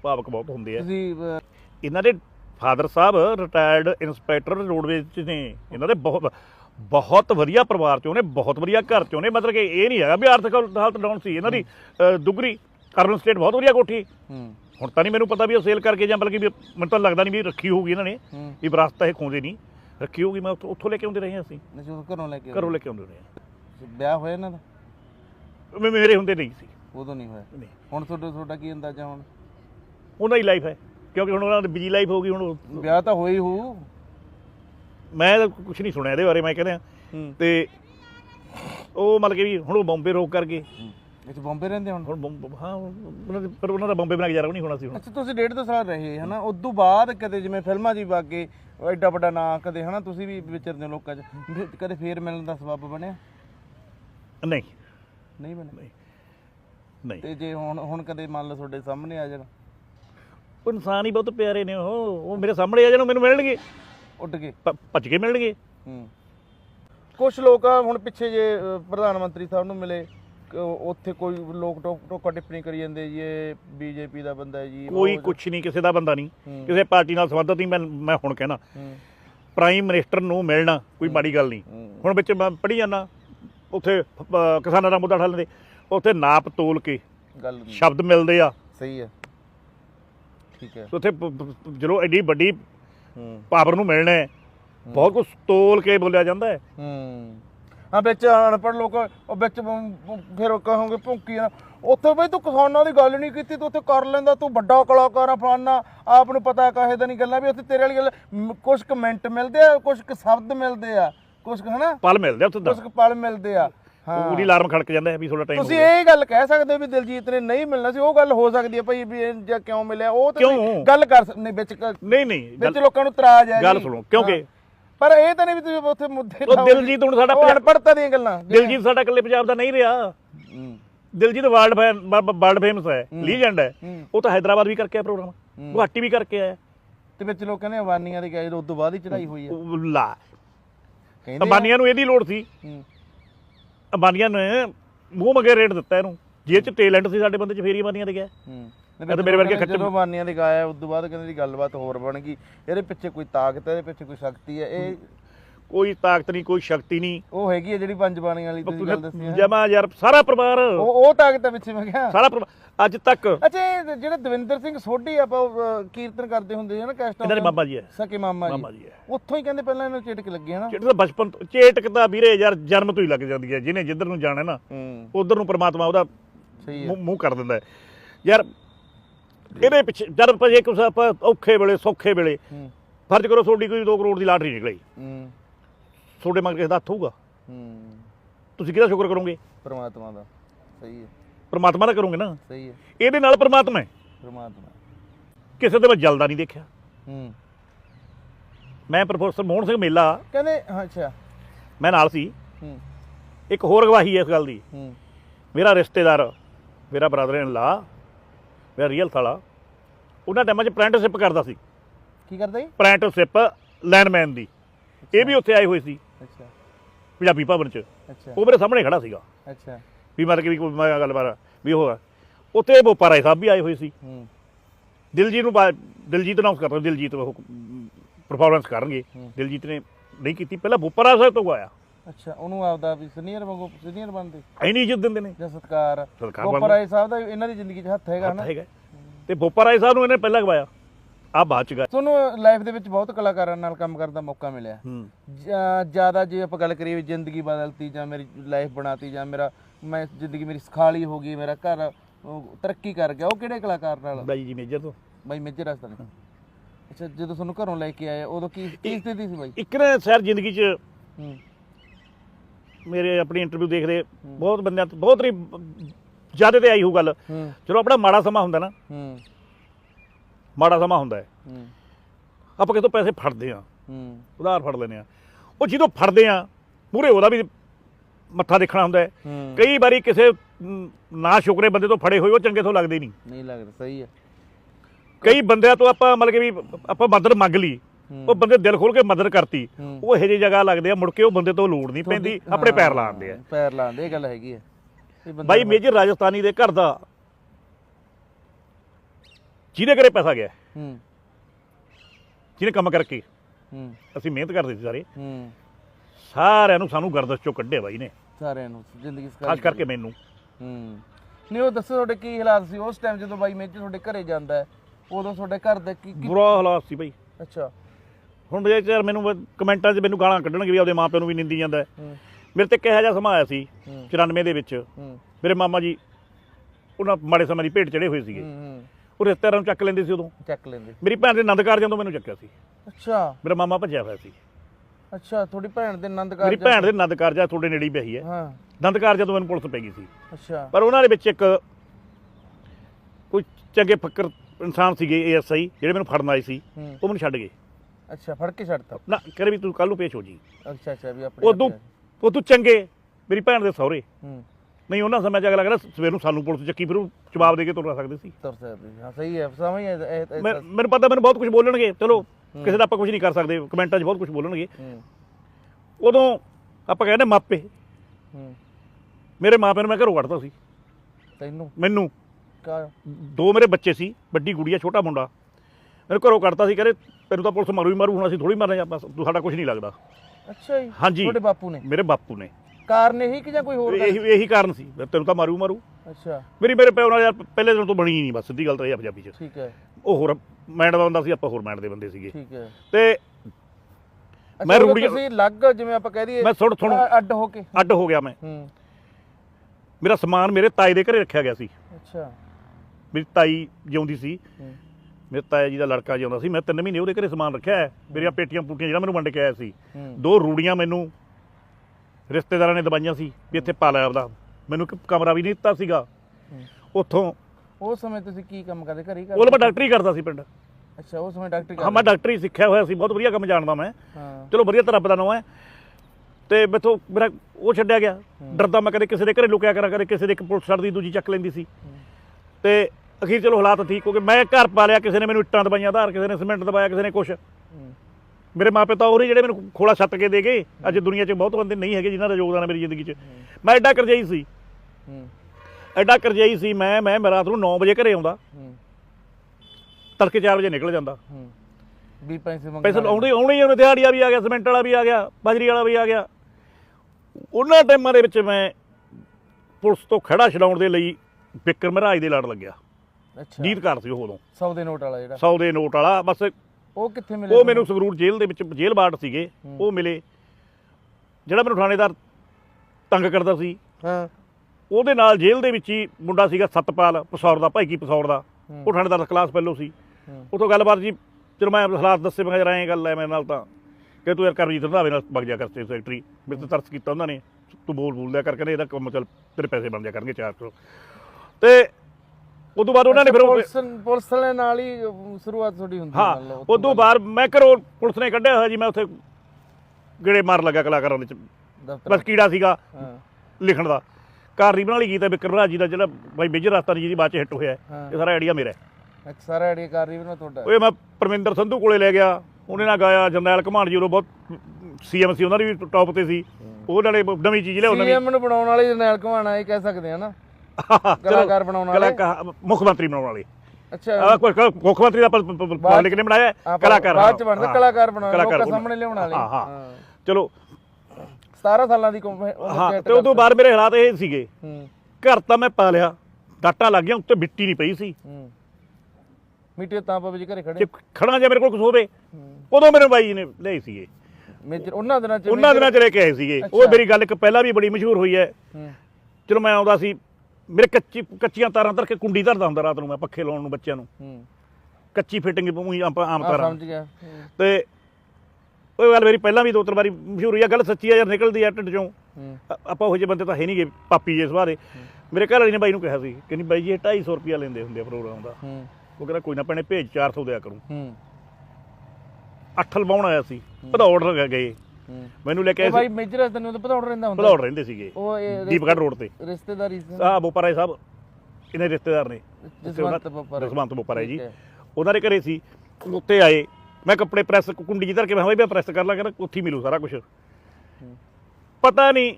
ਭਾਵਕ ਬਹੁਤ ਹੁੰਦੇ ਆ। ਤੁਸੀਂ ਅਹ, ਇਹਨਾਂ ਦੇ father sahib retired inspector roadways ਚ ਨੇ। ਇਹਨਾਂ ਦੇ ਬਹੁਤ ਬਹੁਤ ਵਧੀਆ ਪਰਿਵਾਰ ਚੋਂ ਨੇ ਬਹੁਤ ਵਧੀਆ ਘਰ ਚੋਂ ਨੇ ਮਤਲਬ ਕਿ ਇਹ ਨਹੀਂ ਹੈਗਾ ਵੀ ਆਰਥਿਕ ਹਾਲਤ ਡਾਊਨ ਸੀ। ਇਹਨਾਂ ਦੀ ਅ, ਦੁਗਰੀ ਅਰਬਨ ਸਟੇਟ ਬਹੁਤ ਵਧੀਆ ਕੋਠੀ। ਹੂੰ। ਹੁਣ ਤਾਂ ਨਹੀਂ ਮੈਨੂੰ ਪਤਾ ਵੀ ਉਹ ਸੇਲ ਕਰਕੇ ਜਾਂ ਬਲਕਿ ਵੀ ਮੈਨੂੰ ਤਾਂ ਲੱਗਦਾ ਨਹੀਂ ਵੀ ਰੱਖੀ ਹੋਊਗੀ ਇਹਨਾਂ ਨੇ। ਹੂੰ। ਵੀ ਵਿਰਾਸਤ ਇਹ ਖੋਂਦੇ ਨਹੀਂ। ਰੱਖੀ ਹੋਊਗੀ ਮੈਂ ਉੱਥੋਂ ਉੱਥੋਂ ਲੈ ਕੇ ਆਉਂਦੇ ਰਹੇ ਹਾਂ ਅਸੀਂ। ਜਦੋਂ ਘਰੋਂ ਲੈ ਕੇ ਘਰੋਂ ਲੈ ਕੇ ਆਉਂਦੇ ਰਹੇ ਹਾਂ। ਵਿਆਹ ਹੋਇਆ ਇਹਨਾਂ ਦਾ? ਮੇ- ਮੇਰੇ ਹੁੰਦੇ ਨਹੀਂ ਸੀ। ਉਦੋਂ ਨਹੀਂ ਹੋਇਆ। ਨਹੀਂ। ਹੁਣ ਤੁਹਾਡਾ ਤੁਹਾਡਾ ਕੀ ਅੰਦਾਜ਼ਾ ਹੁਣ? ਉਹਨਾਂ ਦੀ ਲਾਈਫ ਹੈ। ਕਿਉਂਕਿ ਹੁਣ ਉਹਨਾਂ ਦੀ ਬਿਜ਼ੀ ਲਾਈਫ ਹੋ ਗਈ ਹੁਣ ਵਿਆਹ ਤਾਂ ਹੋਈ ਹੋਊ। ਮੈਂ ਤਾਂ ਕੁਝ ਨਹੀਂ ਸੁਣਿਆ ਇਹਦੇ ਬਾਰੇ ਮੈਂ ਕਹਿੰਦਾ। ਹੂੰ। ਤੇ ਉਹ ਮਤਲਬ ਕਿ ਵੀ ਹੁਣ ਉਹ ਬੰਬੇ ਰੋਕ ਕਰਕੇ। ਇੱਥੇ ਬੰਬੇ ਰਹਿੰਦੇ ਹੁਣ? ਹੁਣ ਹਾਂ ਉਹਨਾਂ ਦੇ ਪਰ ਉਹਨਾਂ ਦਾ ਬੰਬੇ ਬਣਾ ਗੁਜ਼ਾਰਾ ਵੀ ਨਹੀਂ ਹੋਣਾ ਸੀ ਹੁਣ। ਅੱਛਾ ਤੁਸੀਂ ਡੇਢ ਦੋ ਸਾਲ ਰਹੇ ਹਨਾ? ਉਦੋਂ ਬਾਅਦ ਕਦੇ ਜਿਵੇਂ ਫਿਲਮਾਂ ਵੀ ਵਾਗੇ ਐਡਾ ਵੱਡਾ ਨਾਂ ਕਦੇ ਹਨਾ? ਤੁਸੀਂ ਵੀ ਵਿਚਰਦੇ ਹੋ ਲੋਕਾਂ 'ਚ। ਕਦੇ ਫੇਰ ਮਿਲਣ ਦਾ ਸਬਬ ਬਣਿਆ? ਨਹੀਂ। ਨਹੀਂ ਬਣਿਆ? ਨਹੀਂ। ਤੇ ਜੇ ਹੁਣ ਹੁਣ ਕਦੇ ਮੰਨ ਲਓ ਤੁਹਾਡੇ ਸਾਹਮਣੇ ਆ ਜਾਣ। ਉਹ ਇਨਸਾਨ ਹੀ ਬਹੁਤ ਪਿਆਰੇ ਨੇ ਉਹ। ਉਹ ਮੇਰੇ ਸਾਹਮਣੇ ਆ ਜਾਣ ਉਹ ਮੈਨੂੰ ਮਿਲਣਗੇ। ਉੱਡ ਕੇ ਭ- ਭੱਜ ਕੇ ਮਿਲਣਗੇ। ਹੂੰ। ਕੁਝ ਲੋਕ ਆ ਹੁਣ ਪਿੱਛੇ ਜੇ ਅ, ਪ੍ਰਧਾਨ ਮੰਤਰੀ ਸਾਹਿਬ ਨੂੰ ਮਿਲੇ ਕ- ਉੱਥੇ ਕੋਈ ਲੋਕ ਟੋਕ ਟੋਕਾ ਟਿੱਪਣੀ ਕਰੀ ਜਾਂਦੇ ਜੀ ਇਹ ਬੀਜੇਪੀ ਦਾ ਬੰਦਾ ਹੈ ਜੀ ਕੋਈ ਕੁਛ ਨਹੀਂ ਕਿਸੇ ਦਾ ਬੰਦਾ ਨਹੀਂ। ਹੂੰ। ਕਿਸੇ ਪਾਰਟੀ ਨਾਲ ਸੰਬੰਧਤ ਨਹੀਂ ਮੈਂ ਮੈਂ ਹੁਣ ਕਹਿਣਾ। ਹੂੰ, ਪ੍ਰਾਈਮ ਮਿਨਿਸਟਰ ਨੂੰ ਮਿਲਣਾ ਕੋਈ ਮਾੜੀ ਗੱਲ ਨਹੀਂ। ਹੂੰ, ਹੁਣ ਵਿੱਚ ਮੈਂ ਪੜ੍ਹੀ ਜਾਂਦਾ ਉੱਥੇ ਕਿਸਾਨਾਂ ਦਾ ਮੁੱਦਾ ਠੱਲਦੇ ਉੱਥੇ ਨਾਪ ਤੋਲ ਕੇ ਗੱਲ। ਸ਼ਬਦ ਮਿਲਦੇ ਆ। ਸਹੀ ਹੈ ਠੀਕ ਹੈ। ਉੱਥੇ ਜਦੋਂ ਐਡੀ ਵੱਡੀ ਪਾਵਰ ਨੂੰ ਮਿਲਣਾ ਹੈ ਬਹੁਤ ਕੁਝ ਤੋਲ ਕੇ ਬੋਲਿਆ ਜਾਂਦਾ ਹੈ। ਹੂੰ। ਹਾਂ ਵਿੱਚ ਅਨਪੜ੍ਹ ਲੋਕ ਉਹ ਵਿੱਚ ਫਿਰ ਕਹੋਗੇ ਭੁੰਕੀ ਨਾ। ਉੱਥੇ ਬਈ ਤੂੰ ਕਿਸਾਨਾਂ ਦੀ ਗੱਲ ਨਹੀਂ ਕੀਤੀ ਤੂੰ ਉੱਥੇ ਕਰ ਲੈਂਦਾ ਤੂੰ ਵੱਡਾ ਕਲਾਕਾਰ ਆ ਫਲਾਨਾ। ਆਪ ਨੂੰ ਪਤਾ ਕਾਹੇ ਦਾ ਨਹੀਂ ਗੱਲਾਂ ਵੀ ਉੱਥੇ ਤੇਰੇ ਵਾਲੀ ਗੱਲ ਕੁਛ ਕਮੈਂਟ ਮਿਲਦੇ ਆ ਕੁਛ ਕੁ ਸ਼ਬਦ ਮਿਲਦੇ ਆ ਕੁਛ ਕੁ ਹਨਾ? ਪਲ ਮਿਲਦੇ ਆ ਉੱਥੇ ਦਾ ਪਲ ਮਿਲਦੇ ਆ। ਹਾਂ ਪੂਰੀ ਅਲਾਰਮ ਖੜਕ ਜਾਂਦਾ ਹੈ ਵੀ ਥੋੜਾ ਟਾਈਮ ਤੁਸੀਂ ਇਹ ਗੱਲ ਕਹਿ ਸਕਦੇ ਹੋ ਵੀ ਦਿਲਜੀਤ ਨੇ ਨਹੀਂ ਮਿਲਣਾ ਸੀ ਉਹ ਗੱਲ ਹੋ ਸਕਦੀ ਹੈ ਭਾਈ ਵੀ ਜਾਂ ਕਿਉਂ ਮਿਲਿਆ ਉਹ ਤਾਂ ਕਿਉਂ? ਗੱਲ ਕਰ ਸਕਦੇ ਵਿੱਚ ਕ- ਨਹੀਂ ਨਹੀਂ ਵਿੱਚ ਗੱਲ- ਲੋਕਾਂ ਨੂੰ ਤਰਾਜ ਹੈ ਗੱਲ ਜੀ। ਸੁਣੋ ਕਿਉਂਕਿ। ਪਰ ਇਹ ਤਾਂ ਨਹੀਂ ਵੀ ਤੁਸੀਂ ਉੱਥੇ ਮੁੱਦੇ ਉਹ। ਦਿਲਜੀਤ ਹੁਣ ਸਾਡਾ ਉਹ ਪੰਜਾਬ- ਅਨਪੜ੍ਹਤਾ ਦੀਆਂ ਗੱਲਾਂ ਦਿਲਜੀਤ ਸਾਡਾ ਇਕੱਲੇ ਪੰਜਾਬ ਦਾ ਨਹੀਂ ਰਿਹਾ ਹੂੰ ਦਿਲਜੀਤ ਵਰਲਡ ਵਰਲਡ ਫੇਮਸ ਹੈ ਲੀਜੈਂਡ ਹੈ ਹੂੰ। ਉਹ ਤਾਂ ਹੈਦਰਾਬਾਦ ਵੀ ਕਰਕੇ ਆਇਆ ਪ੍ਰੋਗਰਾਮ। ਗੁਹਾਟੀ ਵੀ ਕਰਕੇ ਆਇਆ ਤੇ ਵਿੱਚ ਲੋਕ ਕਹਿੰਦੇ ਅਵਾਨੀਆਂ ਦੇ ਗਏ ਉਸ ਤੋਂ ਬਾਅਦ ਹੀ ਚੜਾਈ ਹੋਈ ਹੈ ਉਹ ਲਾ ਕਹਿੰਦੇ। ਅੰਬਾਨੀਆਂ ਨੂੰ ਇਹਦੀ ਲੋੜ ਸੀ ਹੂੰ ਅੰਬਾਨੀਆਂ ਨੇ ਮੂੰਹ ਮੰਗੇ ਰੇਟ ਦਿੱਤਾ ਇਹਨੂੰ। ਜੇ ਚ ਟੈਲੈਂਟ ਸੀ ਸਾਡੇ ਬੰਦੇ ਚ ਫੇਰ ਅੰਬਾਨੀਆਂ ਦੇ ਗਿਆ। ਹੂੰ। ਤਾਂ ਮੇਰੇ ਵਰਗੇ ਖੱਟੇ- ਜਦੋਂ ਅਵਾਨੀਆਂ ਦੇ ਗਾਇਆ ਉਸ ਤੋਂ ਬਾਅਦ ਕਹਿੰਦੇ ਦੀ ਗੱਲਬਾਤ ਹੋਰ ਬਣ ਗਈ। ਇਹਦੇ ਪਿੱਛੇ ਕੋਈ ਤਾਕਤ ਹੈ ਇਹਦੇ ਪਿੱਛੇ ਕੋਈ ਸ਼ਕਤੀ ਹੈ ਇਹ ਕੋਈ ਤਾਕਤ ਨਹੀਂ ਕੋਈ ਸ਼ਕਤੀ ਨਹੀਂ। ਉਹ ਹੈਗੀ ਹੈ ਜਿਹੜੀ ਪੰਜ ਬਾਣੀਆਂ ਵਾਲੀ ਤੁਸੀਂ ਗੱਲ ਦੱਸੀ ਹੈ। ਜਮਾ ਯਾਰ ਸਾਰਾ ਪਰਿਵਾਰ। ਉਹ ਉਹ ਤਾਕਤ ਹੈ ਪਿੱਛੇ ਮੈਂ ਕਿਹਾ। ਸਾਰਾ ਪਰਿਵਾਰ ਅੱਜ ਤੱਕ। ਅੱਛਾ ਇਹ ਜਿਹੜਾ ਦਵਿੰਦਰ ਸਿੰਘ ਸੋਢੀ ਆਪਾਂ ਕੀਰਤਨ ਕਰਦੇ ਹੁੰਦੇ ਸੀ ਨਾ ਕੈਸਟ ਇਹਨਾਂ ਦੇ ਮਾਮਾ ਜੀ ਹੈ। ਸਕੇ ਮਾਮਾ ਜੀ। ਮਾਮਾ ਜੀ ਹੈ। ਉੱਥੋਂ ਹੀ ਕਹਿੰਦੇ ਪਹਿਲਾਂ ਇਹਨੂੰ ਚਿਟਕ ਲੱਗੇ ਹਨਾ? ਜਿਹੜਾ ਤਾਂ ਬਚਪਨ ਤੋਂ ਚੇਟਕ ਤਾਂ ਵੀਰੇ ਯਾਰ ਜਨਮ ਤੋਂ ਹੀ ਲੱਗ ਜਾਂਦੀ ਹੈ। ਜਿਹਨੇ ਜਿੱਧਰ ਨੂੰ ਜਾਣਾ ਨਾ ਉਧਰ ਨੂੰ ਪ੍ਰਮਾਤਮਾ ਉਹਦਾ ਸਹੀ ਹੈ। ਮੂੰਹ ਕਰ ਦਿੰਦਾ ਹੈ। ਯਾਰ ਇਹਦੇ ਪਿੱਛੇ ਜਦ ਜੇ ਕੁਛ ਆਪਾਂ ਔਖੇ ਵੇਲੇ ਸੌਖੇ ਵੇਲੇ ਫਰਜ਼ ਕਰੋ ਤੁਹਾਡੀ ਕੋਈ 2 ਕਰੋੜ ਦੀ ਲਾਟਰੀ ਨਿਕਲੀ। ਹੂੰ। ਤੁਹਾਡੇ ਮੰਗ ਕਿਸੇ ਦਾ ਹੱਥ ਹੋਊਗਾ? ਹੂੰ। ਤੁਸੀਂ ਕਿਹਦਾ ਸ਼ੁਕਰ ਕਰੋਗੇ? ਪਰਮਾਤਮਾ ਦਾ। ਸਹੀ ਹੈ। ਪ੍ਰਮਾਤਮਾ ਦਾ ਕਰੋਗੇ ਨਾ? ਸਹੀ ਹੈ। ਇਹਦੇ ਨਾਲ ਪ੍ਰਮਾਤਮਾ ਹੈ? ਪਰਮਾਤਮਾ ਕਿਸੇ ਤੇ ਮੈਂ ਜਲਦਾ ਨਹੀਂ ਦੇਖਿਆ। ਹੂੰ। ਮੈਂ ਪ੍ਰੋਫੈਸਰ ਮੋਹਨ ਸਿੰਘ ਮੇਲਾ। ਕਹਿੰਦੇ ਹਾਂ, ਅੱਛਾ। ਮੈਂ ਨਾਲ ਸੀ। ਹੂੰ। ਇੱਕ ਹੋਰ ਗਵਾਹੀ ਹੈ ਇਸ ਗੱਲ ਦੀ। ਹੂੰ। ਮੇਰਾ ਰਿਸ਼ਤੇਦਾਰ ਮੇਰਾ ਬ੍ਰਦਰ ਇਨ ਲਾ ਮੇਰਾ ਰੀਅਲ ਸਾਲਾ ਉਹਨਾਂ ਟਾਈਮਾਂ 'ਚ ਅਪ੍ਰੈਂਟਿਸਸ਼ਿਪ ਕਰਦਾ ਸੀ। ਕੀ ਕਰਦਾ ਜੀ? ਅਪ੍ਰੈਂਟਿਸਸ਼ਿਪ ਲਾਈਨਮੈਨ ਦੀ। ਇਹ ਵੀ ਉੱਥੇ ਆਏ ਹੋਏ ਸੀ। ਅੱਛਾ। ਪੰਜਾਬੀ ਭਵਨ 'ਚ। ਅੱਛਾ। ਉਹ ਮੇਰੇ ਸਾਹਮਣੇ ਖੜਾ ਸੀਗਾ। ਅੱਛਾ। ਵੀ ਮਤਲਬ ਕਿ ਵੀ ਕੋਈ ਮੈਂ ਗੱਲਬਾਤ ਵੀ ਆ। ਉੱਥੇ ਬੋਪਾ ਰਾਏ ਸਾਹਿਬ ਵੀ ਆਏ ਹੋਏ ਸੀ। ਹੂੰ। ਦਿਲਜੀਤ ਨੂੰ ਬਾ- ਦਿਲਜੀਤ ਅਨਾਉਂਸ ਕਰਦਾ ਦਿਲਜੀਤ ਉਹ ਪਰਫਾਰਮੈਂਸ ਕਰਨਗੇ। ਦਿਲਜੀਤ ਨੇ ਨਹੀਂ ਕੀਤੀ। ਪਹਿਲਾਂ ਬੋਪਾ ਰਾਏ ਸਾਹਿਬ ਤੋਂ ਆਇਆ। ਅੱਛਾ ਉਹਨੂੰ ਆਪਦਾ ਵੀ ਸੀਨੀਅਰ ਵਾਂਗੂ ਸੀਨੀਅਰ ਬਣਦੇ। ਐਨੀ ਇੱਜ਼ਤ ਦਿੰਦੇ ਨੇ। ਜਾਂ ਸਤਕਾਰ। ਸਤਿਕਾਰ ਬਣਦਾ। ਰਾਏ ਸਾਹਿਬ ਦਾ ਇਹਨਾਂ ਦੀ ਜ਼ਿੰਦਗੀ 'ਚ ਹੱਥ ਹੈਗਾ ਹੱਥ ਨਾ। ਹੈਗਾ। ਤੇ ਬੋਪਾ ਰਾਏ ਸਾਹਿਬ ਨੂੰ ਇਹਨੇ ਪਹਿਲਾਂ ਗਵਾਇਆ। ਆ ਬਾਅਦ ਚ ਤੁਹਾਨੂੰ ਲਾਈਫ ਦੇ ਵਿੱਚ ਬਹੁਤ ਕਲਾਕਾਰਾਂ ਨਾਲ ਕੰਮ ਕਰਨ ਦਾ ਮੌਕਾ ਮਿਲਿਆ। ਹੂੰ। ਜ਼ਿਆਦਾ ਜੇ ਆਪਾਂ ਗੱਲ ਕਰੀਏ ਜ਼ਿੰਦਗੀ ਬਦਲਤੀ ਜਾਂ ਮੇਰੀ ਲਾਈਫ ਬਣਾਤੀ ਜਾਂ ਮੇਰਾ ਮੈਂ ਜ਼ਿੰਦਗੀ ਮੇਰੀ ਸੁਖਾਲੀ ਹੋ ਗਈ ਮੇਰਾ ਘਰ ਤਰੱਕੀ ਕਰ ਗਿਆ ਉਹ ਕਿਹੜੇ ਕਲਾਕਾਰ ਨਾਲ? ਬਾਈ ਜੀ ਮੇਜਰ ਤੋਂ। ਬਾਈ ਮੇਜਰ ਰਸਤਾ ਅੱਛਾ ਜਦੋਂ ਤੁਹਾਨੂੰ ਘਰੋਂ ਲੈ ਕੇ ਆਏ ਉਦੋਂ ਕੀ ਕੀ ਸਥਿਤੀ ਸੀ ਬਾਈ? ਇੱਕ ਨਾ ਸਰ ਜ਼ਿੰਦਗੀ ਚ ਮੇਰੇ ਆਪਣੀ ਇੰਟਰਵਿਊ ਦੇਖਦੇ ਬਹੁਤ ਬੰਦਿਆਂ ਬਹੁਤ ਰੀ ਜ਼ਿਆਦਾ ਤੇ ਆਈ ਹੋ ਗੱਲ। ਚਲੋ ਆਪਣਾ ਮਾੜਾ ਸਮਾਂ ਹੁੰਦਾ ਨਾ। ਹੂੰ। ਮਾੜਾ ਸਮਾਂ ਹੁੰਦਾ ਹੈ। ਆਪਾਂ ਕਿਤੋਂ ਪੈਸੇ ਫੜਦੇ ਆ ਹੂੰ। ਉਧਾਰ ਫੜ ਲੈਨੇ ਆ ਉਹ ਜਦੋਂ ਫੜਦੇ ਆ ਪੂਰੇ ਉਹਦਾ ਵੀ ਮੱਥਾ ਦੇਖਣਾ ਹੁੰਦਾ ਹੈ। ਕਈ ਵਾਰੀ ਕਿਸੇ ਨਾ ਸ਼ੁਕਰੇ ਬੰਦੇ ਤੋਂ ਫੜੇ ਹੋਏ ਉਹ ਚੰਗੇ ਤੋਂ ਲੱਗਦੇ ਨਹੀਂ। ਨਹੀਂ ਲੱਗਦਾ ਸਹੀ ਹੈ। ਕਈ ਬੰਦਿਆਂ ਤੋਂ ਆਪਾਂ ਮਤਲਬ ਕਿ ਵੀ ਆਪਾਂ ਮਦਦ ਮੰਗ ਲਈ। ਉਹ ਬੰਦੇ ਦਿਲ ਖੋਲ ਕੇ ਮਦਦ ਕਰਤੀ। ਉਹ ਇਹੋ ਜਿਹੀ ਜਗ੍ਹਾ ਲੱਗਦੇ ਆ ਮੁੜ ਕੇ ਉਹ ਬੰਦੇ ਤੋਂ ਲੋੜ ਨਹੀਂ ਪੈਂਦੀ। ਆਪਣੇ ਪੈਰ ਲਾਉਂਦੇ ਆ। ਪੈਰ ਲਾਉਂਦੇ ਇਹ ਗੱਲ ਹੈਗੀ ਬੰਦਾ ਬਾਈ ਮੇਜਰ ਰਾਜਸਥਾਨੀ ਦੇ ਘਰ ਦਾ ਜਿਹਦੇ ਘਰੇ ਪੈਸਾ ਗਿਆ ਹੂੰ। ਜਿਹਨੇ ਕੰਮ ਕਰਕੇ ਹੂੰ। ਅਸੀਂ ਮਿਹਨਤ ਕਰਦੇ ਸੀ ਸਾਰੇ ਹੂੰ। ਸਾਰਿਆਂ ਨੂੰ ਸਾਨੂੰ ਗਰਦਸ਼ ਚੋਂ ਕੱਢਿਆ ਬਾਈ ਨੇ। ਸਾਰਿਆਂ ਨੂੰ ਜ਼ਿੰਦਗੀ ਖਾਸ ਸੁਖਾਲੀ ਕਰਕੇ ਮੈਨੂੰ। ਹੂੰ। ਨਹੀਂ ਉਹ ਦੱਸੋ ਤੁਹਾਡੇ ਕੀ ਹਾਲਾਤ ਸੀ? ਉਸ ਟਾਈਮ ਜਦੋਂ ਬਾਈ ਮੇਜਰ ਤੁਹਾਡੇ ਘਰੇ ਜਾਂਦਾ ਹੈ ਉਦੋਂ ਤੁਹਾਡੇ ਘਰ ਦਾ ਕੀ ਕੀ ਬੁਰਾ ਹਾਲਾਤ ਸੀ ਬਾਈ। ਅੱਛਾ। ਹੁਣ ਜੇ ਯਾਰ ਮੈਨੂੰ ਬ- ਕਮੈਂਟਾਂ 'ਚ ਮੈਨੂੰ ਗਾਲਾਂ ਕੱਢਣਗੇ ਵੀ ਆਪਦੇ ਮਾਪਿਆਂ ਨੂੰ ਵੀ ਨਿੰਦੀ ਜਾਂਦਾ ਹੈ। ਹੂੰ। ਮੇਰੇ ਤੇ ਕਿਹੋ ਜਿਹਾ ਸਮਾਂ ਆਇਆ ਸੀ ਹੂੰ। 94 ਦੇ ਵਿੱਚ। ਹੂੰ। ਮੇਰੇ ਮਾਮਾ ਜੀ ਉਹਨਾਂ ਮਾੜੇ ਸਮੇਂ ਦੀ ਭੇਟ ਚੜੇ ਹੋਏ ਸੀਗੇ। ਹੂੰ। ਉਹ ਰਿਸ਼ਤੇਦਾਰਾਂ ਨੂੰ ਚੱਕ ਲੈਂਦੇ ਸੀ ਉਦੋਂ। ਚੱਕ ਲੈਂਦੇ। ਮੇਰੀ ਭੈਣ ਦੇ ਆਨੰਦ ਕਾਰਜਾਂ ਤੋਂ ਮੈਨੂੰ ਚੱਕਿਆ ਸੀ। ਅੱਛਾ। ਮੇਰਾ ਮਾਮਾ ਭੱਜਿਆ ਹੋਇਆ ਸੀ। ਅੱਛਾ ਤੁਹਾਡੀ ਭੈਣ ਦੇ ਆਨੰਦ ਮੇਰੀ ਭੈਣ ਦੇ ਆਨੰਦ ਕਾਰਜਾ ਤੁਹਾਡੇ ਨੇੜੇ ਹੀ ਪਈ ਹੈ। ਹਾਂ। ਆਨੰਦ ਕਾਰਜਾਂ ਤੋਂ ਮੈਨੂੰ ਪੁਲਿਸ ਪੈ ਗਈ ਸੀ। ਅੱਛਾ। ਪਰ ਉਹਨਾਂ ਦੇ ਵਿੱਚ ਇੱਕ ਕੋਈ ਚੰਗੇ ਫੱਕਰ ਇਨਸਾਨ ਸੀਗੇ ਏਐਸਆਈ ਜਿਹੜੇ ਮੈਨੂੰ ਫੜਨ ਆਏ ਸੀ। ਹੂੰ। ਉਹ ਮੈਨੂੰ ਛੱਡ ਗਏ। ਅੱਛਾ ਫੜ ਕੇ ਛੱਡਤਾ? ਨਾ ਕਰੇ ਵੀ ਤੂੰ ਕੱਲ ਨੂੰ ਪੇਸ਼ ਹੋ ਜੀ। ਅੱਛਾ ਅੱਛਾ ਵੀ ਆਪਣੇ ਉਦੋਂ ਉਹ ਤੂੰ ਚੰਗੇ। ਮੇਰੀ ਭੈਣ ਦੇ ਸਹੁਰੇ। ਹੂੰ। ਨਹੀਂ ਉਹਨਾਂ ਸਮੇਂ ਚ ਅਗਲਾ ਕਹਿੰਦਾ ਸਵੇਰ ਨੂੰ ਸਾਨੂੰ ਪੁਲਿਸ ਚੱਕੀ ਫਿਰ ਉਹ ਜਵਾਬ ਦੇ ਕੇ ਤੁਰ ਸਕਦੇ ਸੀ। ਤੁਰ ਸਕਦੇ ਸੀ। ਹਾਂ ਸਹੀ ਹੈ ਸਮਝ ਹੈ ਇਹ- ਮੈਂ- ਮੈਨੂੰ ਪਤਾ ਮੈਨੂੰ ਬਹੁਤ ਕੁਝ ਬੋਲਣਗੇ। ਚਲੋ ਕਿਸੇ ਦਾ ਆਪਾਂ ਕੁਝ ਨਹੀਂ ਕਰ ਸਕਦੇ ਕਮੈਂਟਾਂ 'ਚ ਬਹੁਤ ਕੁਝ ਬੋਲਣਗੇ। ਹੂੰ। ਉਦੋਂ ਆਪਾਂ ਕਹਿੰਦੇ ਮਾਪੇ। ਹੂੰ। ਮੇਰੇ ਮਾਪਿਆਂ ਨੂੰ ਮੈਂ ਘਰੋਂ ਕੱਢਦਾ ਸੀ। ਤੈਨੂੰ? ਮੈਨੂੰ। ਕਾ ਦੋ ਮੇਰੇ ਬੱਚੇ ਸੀ ਵੱਡੀ ਗੁੜੀਆ ਛੋਟਾ ਮੁੰਡਾ। ਮੈਨੂੰ ਘਰੋਂ ਕੱਢਤਾ ਸੀ ਕਹਿੰਦੇ ਤੈਨੂੰ ਤਾਂ ਪੁਲਿਸ ਮਾਰੂ ਹੀ ਮਾਰੂ ਹੁਣ ਅਸੀਂ ਥੋੜੀ ਮਾਰਨਾ ਬਸ ਤੂੰ ਸਾਡਾ ਕੁਝ ਨਹੀਂ ਲੱਗਦਾ। ਅੱਛਾ ਜੀ ਹਾਂਜੀ। ਤੁਹਾਡੇ ਬਾਪੂ ਨੇ? ਮੇਰੇ ਬਾਪੂ ਨੇ। ਕਾਰਨ ਇਹੀ ਕਿ ਜਾਂ ਕੋਈ ਹੋਰ? ਇਹੀ ਇਹੀ ਕਾਰਨ ਸੀ। ਤੈਨੂੰ ਤਾਂ ਮਾਰੂ ਮਾਰੂ। ਅੱਛਾ। ਮੇਰੀ ਮੇਰੇ ਪਿਓ ਨਾਲ ਯਾਰ ਪਹਿਲੇ ਦਿਨ ਤੋਂ ਬਣੀ ਹੀ ਨਹੀਂ ਬਸ ਸਿੱਧੀ ਗੱਲ ਤਾਂ ਇਹ ਆ ਪੰਜਾਬੀ 'ਚ। ਠੀਕ ਹੈ। ਉਹ ਹੋਰ ਮੈਂਡ ਦਾ ਬੰਦਾ ਸੀ ਆਪਾਂ ਹੋਰ ਮੈਂਡ ਦੇ ਬੰਦੇ ਸੀਗੇ। ਠੀਕ ਹੈ। ਤੇ ਮੈਂ ਰੂੜੀਆਂ- ਤੁਸੀਂ ਲੱਗ ਜਿਵੇਂ ਆਪਾਂ ਕਹਿ ਦਈਏ ਮੈਂ ਥੋੜ੍ਹਾ- ਅ- ਅੱਡ ਹੋ ਕੇ। ਅੱਡ ਹੋ ਗਿਆ ਮੈਂ। ਹੂੰ। ਮੇਰਾ ਸਮਾਨ ਮੇਰੇ ਤਾਏ ਦੇ ਘਰੇ ਰੱਖਿਆ ਗਿਆ ਸੀ। ਅੱਛਾ। ਮੇਰੀ ਤਾਈ ਜਿਉਂਦੀ ਸੀ। ਮੇਰੇ ਤਾਇਆ ਜੀ ਦਾ ਲੜਕਾ ਜਿਉਂਦਾ ਸੀ। ਮੈਂ ਤਿੰਨ ਮਹੀਨੇ ਉਹਦੇ ਘਰੇ ਸਮਾਨ ਰੱਖਿਆ ਮੇਰੀਆਂ ਪੇਟੀਆਂ ਪੂਟੀਆਂ ਜਿਹੜਾ ਮੈਨੂੰ ਵੰਡ ਕੇ ਆਇਆ ਸੀ। ਦੋ ਰੂੜੀਆਂ ਮੈਨੂੰ ਰਿਸ਼ਤੇਦਾਰਾਂ ਨੇ ਦਵਾਈਆਂ ਸੀ ਵੀ ਇੱਥੇ ਪਾ ਲਿਆ ਆਪਦਾ। ਮੈਨੂੰ ਇੱਕ ਕਮਰਾ ਵੀ ਨਹੀਂ ਦਿੱਤਾ ਸੀਗਾ। ਉੱਥੋਂ ਉਸ ਸਮੇਂ ਤੁਸੀਂ ਕੀ ਕੰਮ ਕਰਦੇ? ਘਰੇ ਹੀ ਉਹ ਮੈਂ ਡਾਕਟਰੀ ਕਰਦਾ ਸੀ ਪਿੰਡ। ਅੱਛਾ ਉਸ ਸਮੇਂ ਡਾਕਟਰੀ ਹਾਂ ਮੈਂ ਡਾਕਟਰੀ ਸਿੱਖਿਆ ਹੋਇਆ ਸੀ। ਬਹੁਤ ਵਧੀਆ ਕੰਮ ਜਾਣਦਾ ਮੈਂ। ਹਾਂ। ਚਲੋ ਵਧੀਆ ਤਾਂ ਰੱਬ ਦਾ ਨਾਮ ਹੈ। ਤੇ ਮੈਥੋਂ ਮੇਰਾ ਉਹ ਛੱਡਿਆ ਗਿਆ। ਡਰਦਾ ਮੈਂ ਕਦੇ ਕਿਸੇ ਦੇ ਘਰੇ ਲੁਕਿਆ ਕਰਾਂ ਕਦੇ ਕਿਸੇ ਦੇ ਇੱਕ ਪੁਲਿਸ ਛੱਡਦੀ ਦੂਜੀ ਚੱਕ ਲੈਂਦੀ ਸੀ। ਤੇ ਅਖੀਰ ਚਲੋ ਹਾਲਾਤ ਠੀਕ ਹੋ ਗਏ। ਮੈਂ ਘਰ ਪਾ ਲਿਆ ਕਿਸੇ ਨੇ ਮੈਨੂੰ ਇੱਟਾਂ ਦਵਾਈਆਂ ਆਧਾਰ ਕਿਸੇ ਨੇ ਸੀਮੈਂਟ ਦਵਾਇਆ ਕਿਸੇ ਨੇ ਕੁਛ। ਮੇਰੇ ਮਾਪੇ ਤਾਂ ਉਹਰੇ ਜਿਹੜੇ ਮੈਨੂੰ ਖੋਲਾ ਛੱਤ ਕੇ ਦੇ ਗਏ। ਅੱਜ ਦੁਨੀਆ 'ਚ ਬਹੁਤ ਬੰਦੇ ਨਹੀਂ ਹੈਗੇ ਜਿਨ੍ਹਾਂ ਦਾ ਯੋਗਦਾਨ ਹੈ ਮੇਰੀ ਜ਼ਿੰਦਗੀ 'ਚ। ਮੈਂ ਐਡਾ ਕਰਜਾਈ ਸੀ। ਐਡਾ ਕਰਜਾਈ ਸੀ ਮੈਂ ਮੈਂ ਮੈਂ ਰਾਤ ਨੂੰ 9 ਵਜੇ ਘਰੇ ਆਉਂਦਾ। ਤੜਕੇ 4 ਵਜੇ ਨਿਕਲ ਜਾਂਦਾ। ਵੀ ਪੈਸੇ ਮੰਗਣ ਪੈਸੇ। ਆਉਂਦੇ ਆਉਣੇ ਹੀ ਉਹਨੇ ਦਿਹਾੜੀਆ ਵੀ ਆ ਗਿਆ ਸੀਮੈਂਟ ਵਾਲਾ ਵੀ ਆ ਗਿਆ ਬਜਰੀ ਵਾਲਾ ਵੀ ਆ ਗਿਆ। ਉਹਨਾਂ ਟਾਈਮਾਂ ਦੇ ਵਿੱਚ ਮੈਂ ਪੁਲਿਸ ਤੋਂ ਖੜਾ ਛਡਾਉਣ ਦੇ ਲਈ ਬਿਕਰ ਮਹਾਰਾਜ ਦੇ ਲੜ ਲੱਗਿਆ। ਅੱਛਾ। ਗੀਤਕਾਰ ਸੀ ਉਹ ਉਦੋਂ। 100 ਦੇ ਨੋਟ ਵਾਲਾ ਜਿਹੜਾ। 100 ਦੇ ਨੋਟ ਵਾਲਾ ਬਸ ਉਹ ਕਿੱਥੇ ਮਿਲੇ ਉਹ ਮੈਨੂੰ ਸੰਗਰੂਰ ਜੇਲ੍ਹ ਦੇ ਵਿੱਚ ਜੇਲ੍ਹ ਬਾਟ ਸੀਗੇ ਉਹ ਮਿਲੇ। ਜਿਹੜਾ ਮੈਨੂੰ ਥਾਣੇਦਾਰ ਤੰਗ ਕਰਦਾ ਸੀ। ਹਾਂ। ਉਹਦੇ ਨਾਲ ਜੇਲ੍ਹ ਦੇ ਵਿੱਚ ਹੀ ਮੁੰਡਾ ਸੀਗਾ ਸਤਪਾਲ ਪਸੌਰ ਦਾ ਭਾਈ ਕੀ ਪਸੌਰ ਦਾ ਉਹ ਥਾਣੇਦਾਰ ਦਾ ਕਲਾਸ ਪਹਿਲੋ ਸੀ। ਉਥੋਂ ਗੱਲਬਾਤ ਜੀ ਜਦੋਂ ਮੈਂ ਹਾਲਾਤ ਦੱਸੇ ਮੈਂ ਐਂ ਗੱਲ ਹੈ ਮੇਰੇ ਨਾਲ ਤਾਂ। ਕਿ ਤੂੰ ਯਾਰ ਕਰਜੀਤ ਰੰਧਾਵੇ ਨਾਲ ਵਗ ਜਾ ਕਰ ਸਟੇਟ ਸੈਕਟਰੀ ਮੇਰੇ ਤੇ ਤਰਸ ਕੀਤਾ ਉਹਨਾਂ ਨੇ। ਤੂੰ ਬੋਲ ਬੋਲ ਲਿਆ ਕਰ ਕਹਿੰਦੇ ਇਹਦਾ ਕੰਮ ਚੱਲ ਤੇਰੇ ਪੈਸੇ ਬਣ ਜਾ ਕਰਨਗੇ ਚਾਰ ਤੇ ਉਦੋਂ ਬਾਅਦ ਉਹਨਾਂ ਨੇ ਫਿਰ ਉਹ- ਪੁਲਿਸ ਪੁਲਿਸ ਵਾਲੇ ਨਾਲ ਹੀ ਸ਼ੁਰੂਆਤ ਤੁਹਾਡੀ ਹੁੰਦੀ ਹਾਂ ਮੰਨ ਲਓ ਬਾਅਦ ਮੈਂ ਘਰੋਂ ਪੁਲਿਸ ਨੇ ਕੱਢਿਆ ਹੋਇਆ ਜੀ ਮੈਂ ਉੱਥੇ ਗੇੜੇ ਮਾਰ ਲੱਗਾ ਕਲਾਕਾਰਾਂ ਦੇ ਚ ਦਫ਼ਤਰ। ਬਸ ਕੀੜਾ ਸੀਗਾ ਹਾਂ। ਲਿਖਣ ਦਾ। ਕਾਰਨੀ ਬਣਾ ਲਈ ਗੀਤ ਹੈ ਬਿਕਰ ਭਰਾ ਜੀ ਦਾ ਜਿਹੜਾ ਬਾਈ ਮੇਜਰ ਰਸਤਾ ਜੀ ਦੀ ਬਾਅਦ ਚ ਹਿੱਟ ਹੋਇਆ ਹੈ। ਹਾਂ। ਇਹ ਸਾਰਾ ਆਈਡੀਆ ਮੇਰਾ ਹੈ। ਇੱਕ ਸਾਰਾ ਆਈਡੀਆ ਕਰ ਰਹੀ ਬਣਾ ਤੁਹਾਡਾ ਓਏ ਮੈਂ ਪਰਮਿੰਦਰ ਸੰਧੂ ਕੋਲੇ ਲੈ ਗਿਆ। ਉਹਨੇ ਨਾਲ ਗਾਇਆ ਜਰਨੈਲ ਘਮਾਣ ਜੀ ਉਹ ਬਹੁਤ ਸੀਐਮ ਸੀ ਉਹਨਾਂ ਦੀ ਵੀ ਟੌਪ ਤੇ ਸੀ। ਉਹ ਨਾਲੇ ਨਵੀਂ ਚੀਜ਼ ਲਿਆਉਣ ਨਵੀਂ। ਸੀਐਮ ਨੂੰ ਬਣਾਉਣ ਵਾਲੇ ਜਰਨੈਲ ਘਮਾਣਾ ਇਹ ਕਹਿ ਸਕਦੇ ਆ ਨਾ। ਕਲਾਕਾਰ ਬਣਾਉਣ ਵਾਲੇ? ਕਲਾਕਾਰ ਮੁੱਖ ਮੰਤਰੀ ਬਣਾਉਣ ਵਾਲੇ। ਅੱਛਾ। ਮੁੱਖ ਮੰਤਰੀ ਦਾ ਪਬਲਿਕ ਨੇ ਬਣਾਇਆ ਕਲਾਕਾਰ ਬਾਅਦ ਚ ਬਣਦਾ ਕਲਾਕਾਰ ਬਣਾਉਣ ਲੋਕਾਂ ਸਾਹਮਣੇ ਲਿਆਉਣ ਵਾਲੇ। ਹਾਂ ਹਾਂ। ਚਲੋ। 17 ਸਾਲਾਂ ਦੀ ਹਾਂ ਤੇ ਉਦੋਂ ਬਾਅਦ ਮੇਰੇ ਹਾਲਾਤ ਇਹ ਸੀਗੇ। ਹੂੰ। ਘਰ ਤਾਂ ਮੈਂ ਪਾ ਲਿਆ ਡਾਟਾ ਲੱਗ ਗਿਆ ਉੱਤੇ ਮਿੱਟੀ ਨਹੀਂ ਪਈ ਸੀ। ਹੂੰ। ਮੀਟੇ ਤਾਂ ਪਵੇ ਜੀ ਘਰੇ ਖੜੇ ਖੜਾ ਜੇ ਮੇਰੇ ਕੋਲ ਕੁਝ ਹੋਵੇ। ਉਦੋਂ ਮੇਰੇ ਬਾਈ ਜੀ ਨੇ ਲਿਆਈ ਸੀਗੇ। ਮੇਜਰ ਉਹਨਾਂ ਦਿਨਾਂ ਚ ਉਹਨਾਂ ਦਿਨਾਂ ਚ ਲੈ ਕੇ ਆਏ ਸੀਗੇ। ਉਹ। ਮੇਰੀ ਗੱਲ ਇੱਕ ਪਹਿਲਾਂ ਵੀ ਬੜੀ ਮਸ਼ਹੂਰ ਹੋਈ ਹੈ। ਹੂੰ। ਚਲੋ ਮੈਂ ਆਉਂਦਾ ਸੀ ਮੇਰੇ ਕੱਚੀ ਕੱਚੀਆਂ ਤਾਰਾਂ ਧਰ ਕੇ ਕੁੰਡੀ ਧਰਦਾ ਹੁੰਦਾ ਰਾਤ ਨੂੰ ਮੈਂ ਪੱਖੇ ਲਾਉਣ ਨੂੰ ਬੱਚਿਆਂ ਨੂੰ। ਹੂੰ। ਕੱਚੀ ਫਿਟਿੰਗ ਆਪਾਂ ਆਮ ਤਾਰਾਂ। ਸਮਝ ਗਿਆ। ਤੇ ਉਹ ਗੱਲ ਮੇਰੀ ਪਹਿਲਾਂ ਵੀ ਦੋ ਤਿੰਨ ਵਾਰੀ ਮਸ਼ਹੂਰ ਹੋਈ ਆ ਗੱਲ ਸੱਚੀ ਆ ਯਾਰ ਨਿਕਲਦੀ ਆ ਢਿੱਡ ਚੋਂ। ਆਪਾਂ ਉਹ ਜਿਹੇ ਬੰਦੇ ਤਾਂ ਹੈ ਨਹੀਂਗੇ ਪਾਪੀ ਜੇ ਦੇ। ਮੇਰੇ ਘਰ ਵਾਲੀ ਨੇ ਬਾਈ ਨੂੰ ਕਿਹਾ ਸੀ ਕਿ ਨਹੀਂ ਬਾਈ ਜੀ ਇਹ 250 ਰੁਪਿਆ ਲੈਂਦੇ ਹੁੰਦੇ ਆ ਪ੍ਰੋਗਰਾਮ ਦਾ। ਹੂੰ। ਉਹ ਕਹਿੰਦਾ ਕੋਈ ਨਾ ਭੈਣੇ ਭੇਜ 400 ਦਿਆ ਕਰੂੰ। ਹੂੰ। ਅੱਠ ਲਵਾਉਣ ਆਇਆ ਸੀ ਭਦੌੜ ਲਗਾ ਗਏ। ਮੈਨੂੰ ਲੈ ਕੇ ਇਹ ਆਏ ਬਾਈ ਸੀ ਮੇਜਰ ਤੈਨੂੰ ਤਾਂ ਭਦੌੜ ਰਹਿੰਦਾ ਹੁੰਦਾ। ਭਦੌੜ ਰਹਿੰਦੇ ਸੀਗੇ ਉਹ ਇਹ ਦੀਪਗੜ੍ਹ ਰੋਡ ਤੇ। ਰਿਸ਼ਤੇਦਾਰੀ ਸੀ। ਆਹ ਬੋਪਾਰਾਏ ਸਾਹਿਬ ਇਹਨੇ ਰਿਸ਼ਤੇਦਾਰ ਨੇ। ਜਸਵੰਤ ਬੱਪਰ ਜਸਵੰਤ ਬੋਪਾਰਾਏ ਜੀ। ਠੀਕ ਹੈ। ਉਹਨਾਂ ਦੇ ਘਰੇ ਸੀ ਉੱਤੇ ਆਏ। ਮੈਂ ਕੱਪੜੇ ਪ੍ਰੈਸ ਕੁੰਡੀ ਜੀ ਧਰ ਕੇ ਮੈਂ ਬਈ ਮੈਂ ਪ੍ਰੈਸ ਕਰ ਲਾਂ ਕਹਿੰਦਾ ਉੱਥੇ ਹੀ ਮਿਲੂ ਸਾਰਾ ਕੁਝ ਪਤਾ ਨਹੀਂ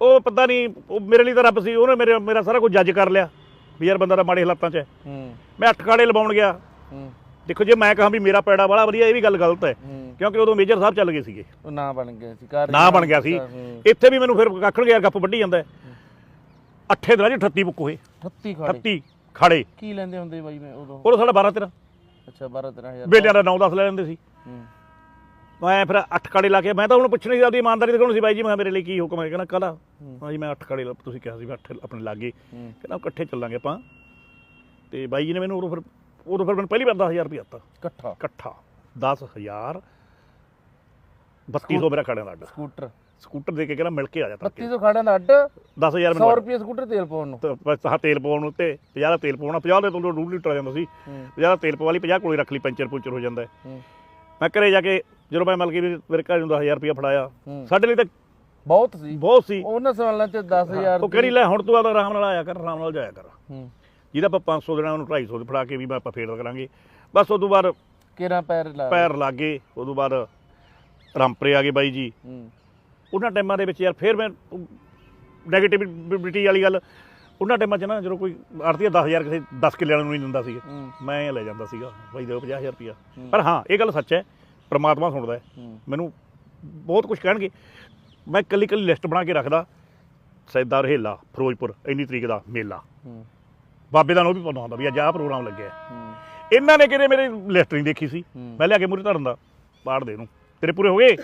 ਉਹ ਪਤਾ ਨਹੀਂ ਉਹ ਮੇਰੇ ਲਈ ਤਾਂ ਰੱਬ ਸੀ ਉਹਨੇ ਮੇਰੇ ਮੇਰਾ ਸਾਰਾ ਕੁਝ ਜੱਜ ਕਰ ਲਿਆ। ਵੀ ਯਾਰ ਬੰਦਾ ਤਾਂ ਮਾੜੇ ਹਾਲਾਤਾਂ 'ਚ ਹੈ। ਹੂੰ। ਮੈਂ ਅੱਠ ਕਾੜੇ ਲਵਾਉਣ ਗਿਆ। ਹੂੰ। ਦੇਖੋ ਜੇ ਮੈਂ ਕਹਾਂ ਵੀ ਮੇਰਾ ਪੈੜਾ ਬੜਾ ਵਧੀਆ ਇਹ ਵੀ ਗੱਲ ਗਲਤ ਹੈ। ਕਿਉਂਕਿ ਉਦੋਂ ਮੇਜਰ ਸਾਹਿਬ ਚੱਲ ਗਏ ਸੀਗੇ। ਉਹ ਨਾਂ ਬਣ ਗਿਆ ਸੀ ਕਾਰ ਨਾ ਬਣ ਗਿਆ ਸੀ। ਇੱਥੇ ਵੀ ਮੈਨੂੰ ਫਿਰ ਆਖਣਗੇ ਯਾਰ ਗੱਪ ਵੱਢੀ ਜਾਂਦਾ। ਅੱਠੇ ਦਿਨਾਂ 'ਚ 38 ਬੁੱਕ ਹੋਏ। 38 ਖਾੜੇ 38 ਖਾੜੇ ਕੀ ਲੈਂਦੇ ਹੁੰਦੇ ਬਾਈ ਮੈਂ ਉਦੋਂ? ਉਹ ਸਾਡਾ 12 13 ਅੱਛਾ 12 13000 ਬੇਲਿਆਂ ਦਾ 9 10 ਲੈ ਲੈਂਦੇ ਸੀ। ਮੈਂ ਫਿਰ ਅੱਠ ਕਾੜੇ ਲਾ ਕੇ ਮੈਂ ਤਾਂ ਉਹਨੂੰ ਪੁੱਛਣੀ ਸੀ ਆਪਦੀ ਇਮਾਨਦਾਰੀ ਦਿਖਾਉਣੀ ਸੀ ਬਾਈ ਜੀ ਮੈਂ ਮੇਰੇ ਲਈ ਕੀ ਹੁਕਮ ਹੈ? ਕਹਿੰਦਾ ਕਲਾ ਹਾਂ। ਜੀ ਮੈਂ ਅੱਠ ਕਾੜੇ ਤੁਸੀਂ ਕਿਹਾ ਸੀ ਵੀ ਅੱਠ ਆਪਣੇ ਲਾਗੇ। ਕਹਿੰਦਾ ਇਕੱਠੇ ਚੱਲਾਂਗੇ ਆਪਾਂ। ਤੇ ਬਾਈ ਜੀ ਨੇ ਮੈਨੂੰ ਉਦੋਂ ਫਿਰ ਉਦੋਂ ਫਿਰ ਮੈਨੂੰ ਪਹਿਲੀ ਵਾਰ 10000 ਰੁਪਏ ਦਿੱਤਾ। ਇਕੱਠਾ? ਇਕੱਠਾ। 10000 3200 ਮੇਰਾ ਖੜਿਆ ਦਾ ਅੱਡ। ਸਕੂਟਰ। ਸਕੂਟਰ ਦੇ ਕੇ ਕਹਿੰਦਾ ਮਿਲ ਕੇ ਆ ਜਾ ਤਾਂ 3200 ਖਾੜਿਆਂ ਦਾ ਅੱਡ? 10000 100 ਮੈਨੂੰ ਰੁਪਏ ਸਕੂਟਰ ਤੇਲ ਪਾਉਣ ਨੂੰ। ਤੇ ਬਸ ਆਹ ਤੇਲ ਪਾਉਣ ਨੂੰ ਤੇ 50 ਦਾ ਤੇਲ ਪਾਉਣਾ 50 ਦੇ ਤੋਂ ਡੂਢ ਲੀਟਰ ਆ ਜਾਂਦਾ ਸੀ। ਹੂੰ। 50 ਦਾ ਤੇਲ ਪਵਾ ਲਈ 50 ਕੋਲੇ ਰੱਖ ਲਈ ਪੈਂਚਰ ਪੁੰਚਰ ਹੋ ਜਾਂਦਾ ਹੈ। ਹੂੰ। ਮੈਂ ਘਰੇ ਜਾ ਕੇ ਜਦੋਂ ਮੈਂ ਮਤਲਬ ਕਿ ਵੀ ਮੇਰੇ ਘਰ ਨੂੰ 10000 ਰੁਪਏ ਫੜਾਇਆ ਹੂੰ। ਸਾਡੇ ਲਈ ਤਾਂ ਬਹੁਤ ਸੀ। ਬਹੁਤ ਸੀ। ਉਹਨਾਂ ਸਵਾਲਾਂ ਚ 10000 ਉਹ ਕਹਿੰਦੀ ਲੈ ਹੁਣ ਤੂੰ ਆਪਦਾ ਆਰਾਮ ਨਾਲ ਆਇਆ ਕਰ ਆਰਾਮ ਨਾਲ ਜਾਇਆ ਕਰ। ਹੂੰ। ਜਿਹਦਾ ਆਪਾਂ 500 ਦੇਣਾ ਉਹਨੂੰ 250 ਦੇ ਫੜਾ ਕੇ ਵੀ ਮੈਂ ਆਪਾਂ ਫੇਰ ਕਰਾਂਗੇ। ਬਸ ਉਦੋਂ ਬਾਅਦ ਕੇਰਾ ਪੈਰ ਲਾ ਪੈਰ ਲੱਗੇ ਉਦੋਂ ਬਾਅਦ ਰਾਮਪਰੇ ਆ ਗਏ ਬਾਈ ਜੀ। ਹੂੰ। ਉਹਨਾਂ ਟਾਈਮਾਂ ਦੇ ਵਿੱਚ ਯਾਰ ਫੇਰ ਮੈਂ ਨੈਗੇਟਿਵਿਟੀ ਵਾਲੀ ਗੱਲ ਉਹਨਾਂ ਟਾਈਮਾਂ 'ਚ ਨਾ ਜਦੋਂ ਕੋਈ ਆੜਤੀ 10000 ਕਿਸੇ 10 ਕਿੱਲੇ ਵਾਲੇ ਨੂੰ ਨਹੀਂ ਦਿੰਦਾ ਹੂੰ। ਮੈਂ ਲੈ ਜਾਂਦਾ ਸੀਗਾ ਬਾਈ ਦਿਓ 50000 ਰੁਪਇਆ। ਪਰ ਹਾਂ ਇਹ ਗੱਲ ਸੱਚ ਹੈ ਪ੍ਰਮਾਤਮਾ ਸੁਣਦਾ ਹੈ। ਮੈਨੂੰ ਬਹੁਤ ਕੁਝ ਕਹਿਣਗੇ। ਮੈਂ ਕੱਲੀ ਕੱਲੀ ਲਿਸਟ ਬਣਾ ਕੇ ਰੱਖਦਾ ਸੈਦਾ ਰਹੇਲਾ ਫਿਰੋਜ਼ਪੁਰ ਇੰਨੀ ਤਰੀਕ ਦਾ ਮੇਲਾ। ਬਾਬੇ ਦਾ ਨੂੰ ਵੀ ਪਤਾ ਹੁੰਦਾ ਵੀ ਅੱਜ ਆਹ ਪ੍ਰੋਗਰਾਮ ਲੱਗਿਆ ਇਹਨਾਂ ਨੇ ਕਿਤੇ ਮੇਰੀ ਲਿਸਟ ਨਹੀਂ ਦੇਖੀ ਸੀ। ਮੈਂ ਲਿਆ ਕੇ ਮੂਰੇ ਧਰਨ ਦਾ ਪਾੜ ਦੇ ਨੂੰ ਤੇਰੇ ਪੂਰੇ ਹੋ ਗਏ?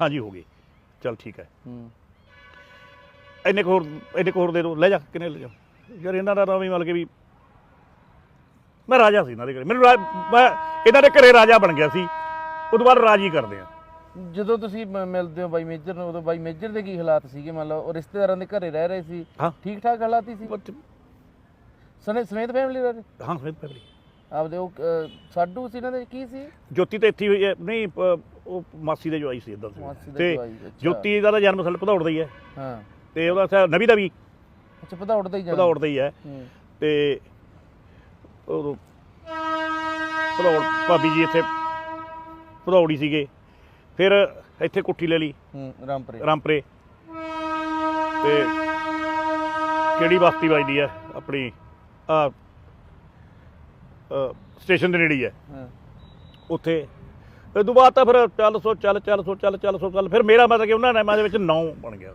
ਹਾਂਜੀ ਹੋ ਗਏ। ਚਲ ਠੀਕ ਹੈ। ਇੰਨੇ ਕੁ ਹੋਰ ਇੰਨੇ ਕੁ ਹੋਰ ਦੇ ਦੋ। ਲੈ ਜਾ ਕਿੰਨੇ ਲੈ ਜਾ? ਯਾਰ ਇਹਨਾਂ ਦਾ ਵੀ ਮਤਲਬ ਕਿ ਵੀ ਮੈਂ ਰਾਜਾ ਸੀ ਇਹਨਾਂ ਦੇ ਘਰੇ। ਮੈਨੂੰ ਮੈਂ ਇਹਨਾਂ ਦੇ ਘਰੇ ਰਾਜਾ ਬਣ ਗਿਆ ਸੀ। ਉਦੋਂ ਬਾਅਦ ਰਾਜੀ ਕਰਦੇ ਆ। ਜਦੋਂ ਤੁਸੀਂ ਮ- ਮਿਲਦੇ ਹੋ ਬਾਈ ਮੇਜਰ ਨੂੰ ਉਦੋਂ ਬਾਈ ਮੇਜਰ ਦੇ ਕੀ ਹਾਲਾਤ ਸੀਗੇ? ਮੰਨ ਲਓ ਉਹ ਰਿਸ਼ਤੇਦਾਰਾਂ ਦੇ ਘਰੇ ਰਹਿ ਰਹੇ ਸੀ। ਹਾਂ। ਠੀਕ ਠਾਕ ਹਾਲਾਤ ਹੀ ਸੀ? ਸਨੇ ਸਮੇਤ ਫੈਮਿਲੀ ਰਹਿ ਰਹੇ ਹਾਂ ਫਿਰ ਫਿਰ ਆਪਦੇ ਉਹ ਅਹ, ਸਾਡੂ ਸੀ ਇਹਨਾਂ ਦੇ ਕੀ ਸੀ? ਜੋਤੀ ਤਾਂ ਇੱਥੇ ਹੀ ਹੋਈ ਹੈ। ਨਹੀਂ ਪ- ਉਹ ਮਾਸੀ ਦੇ ਜੋ ਆਈ ਸੀ। ਇਦਾਂ ਮਾਸੀ ਦੇ ਤੇ ਜਵਾਈ, ਅੱਛਾ। ਜੋਤੀ ਦਾ ਤਾਂ ਜਨਮ ਸਾਲ ਭਦੌੜ ਦਾ ਹੀ ਹੈ। ਹਾਂ। ਤੇ ਉਹਦਾ ਸਾ ਨਵੀ ਦਾ ਵੀ। ਅੱਛਾ ਭਦੌੜ ਹੀ ਜਾਣਾ ਭਦੌੜ ਦਾ ਹੀ ਹੈ। ਹੂੰ। ਤੇ ਉਦੋਂ ਭਦੌੜ ਭਾਬੀ ਜੀ ਇੱਥੇ ਭਦੌੜੀ ਸੀਗੇ। ਫਿਰ ਇੱਥੇ ਕੁੱਠੀ ਲੈ ਲਈ। ਹੂੰ ਰਾਮਪੁਰੇ। ਰਾਮਪਰੇ। ਤੇ ਕਿਹੜੀ ਬਸਤੀ ਵੱਜਦੀ ਹੈ ਆਪਣੀ? ਸਟੇਸ਼ਨ ਦੇ ਨੇੜੇ ਹੀ ਹੈ। ਹਾਂ। ਉੱਥੇ। ਇਹ ਤੋਂ ਬਾਅਦ ਤਾਂ ਫਿਰ ਚੱਲ ਸੋ ਚੱਲ ਚੱਲ ਸੋ ਚੱਲ ਚੱਲ ਸੋ ਚੱਲ। ਫਿਰ ਮੇਰਾ ਮਤਲਬ ਕਿ ਉਹਨਾਂ ਟਾਈਮਾਂ ਦੇ ਵਿੱਚ 9 ਬਣ ਗਿਆ।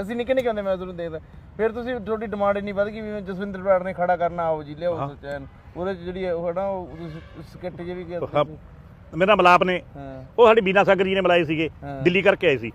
ਅਸੀਂ ਨਿੱਕੇ ਨਿੱਕੇ ਹੁੰਦੇ ਮੈਂ ਤੁਹਾਨੂੰ ਦੇਖਦਾ। ਫਿਰ ਤੁਸੀਂ ਤੁਹਾਡੀ ਡਿਮਾਂਡ ਇੰਨੀ ਵੱਧ ਗਈ ਵੀ ਜਸਵਿੰਦਰ ਬਰਾੜ ਨੇ ਖੜਾ ਕਰਨਾ ਆਓ ਜੀ ਲਿਆਓ ਚੈਨ ਉਹਦੇ ਚ ਜਿਹੜੀ ਉਹ ਨਾ ਉਹ ਸਕੱਟ ਜੇ ਵੀ ਗਿਆ ਹਾਂ, ਮੇਰਾ ਮਲਾਪ ਨੇ। ਉਹ ਸਾਡੀ ਬੀਨਾ ਸਾਗਰ ਜੀ ਨੇ ਮਿਲਾਏ ਸੀਗੇ। ਦਿੱਲੀ ਕਰਕੇ ਆਏ ਸੀ।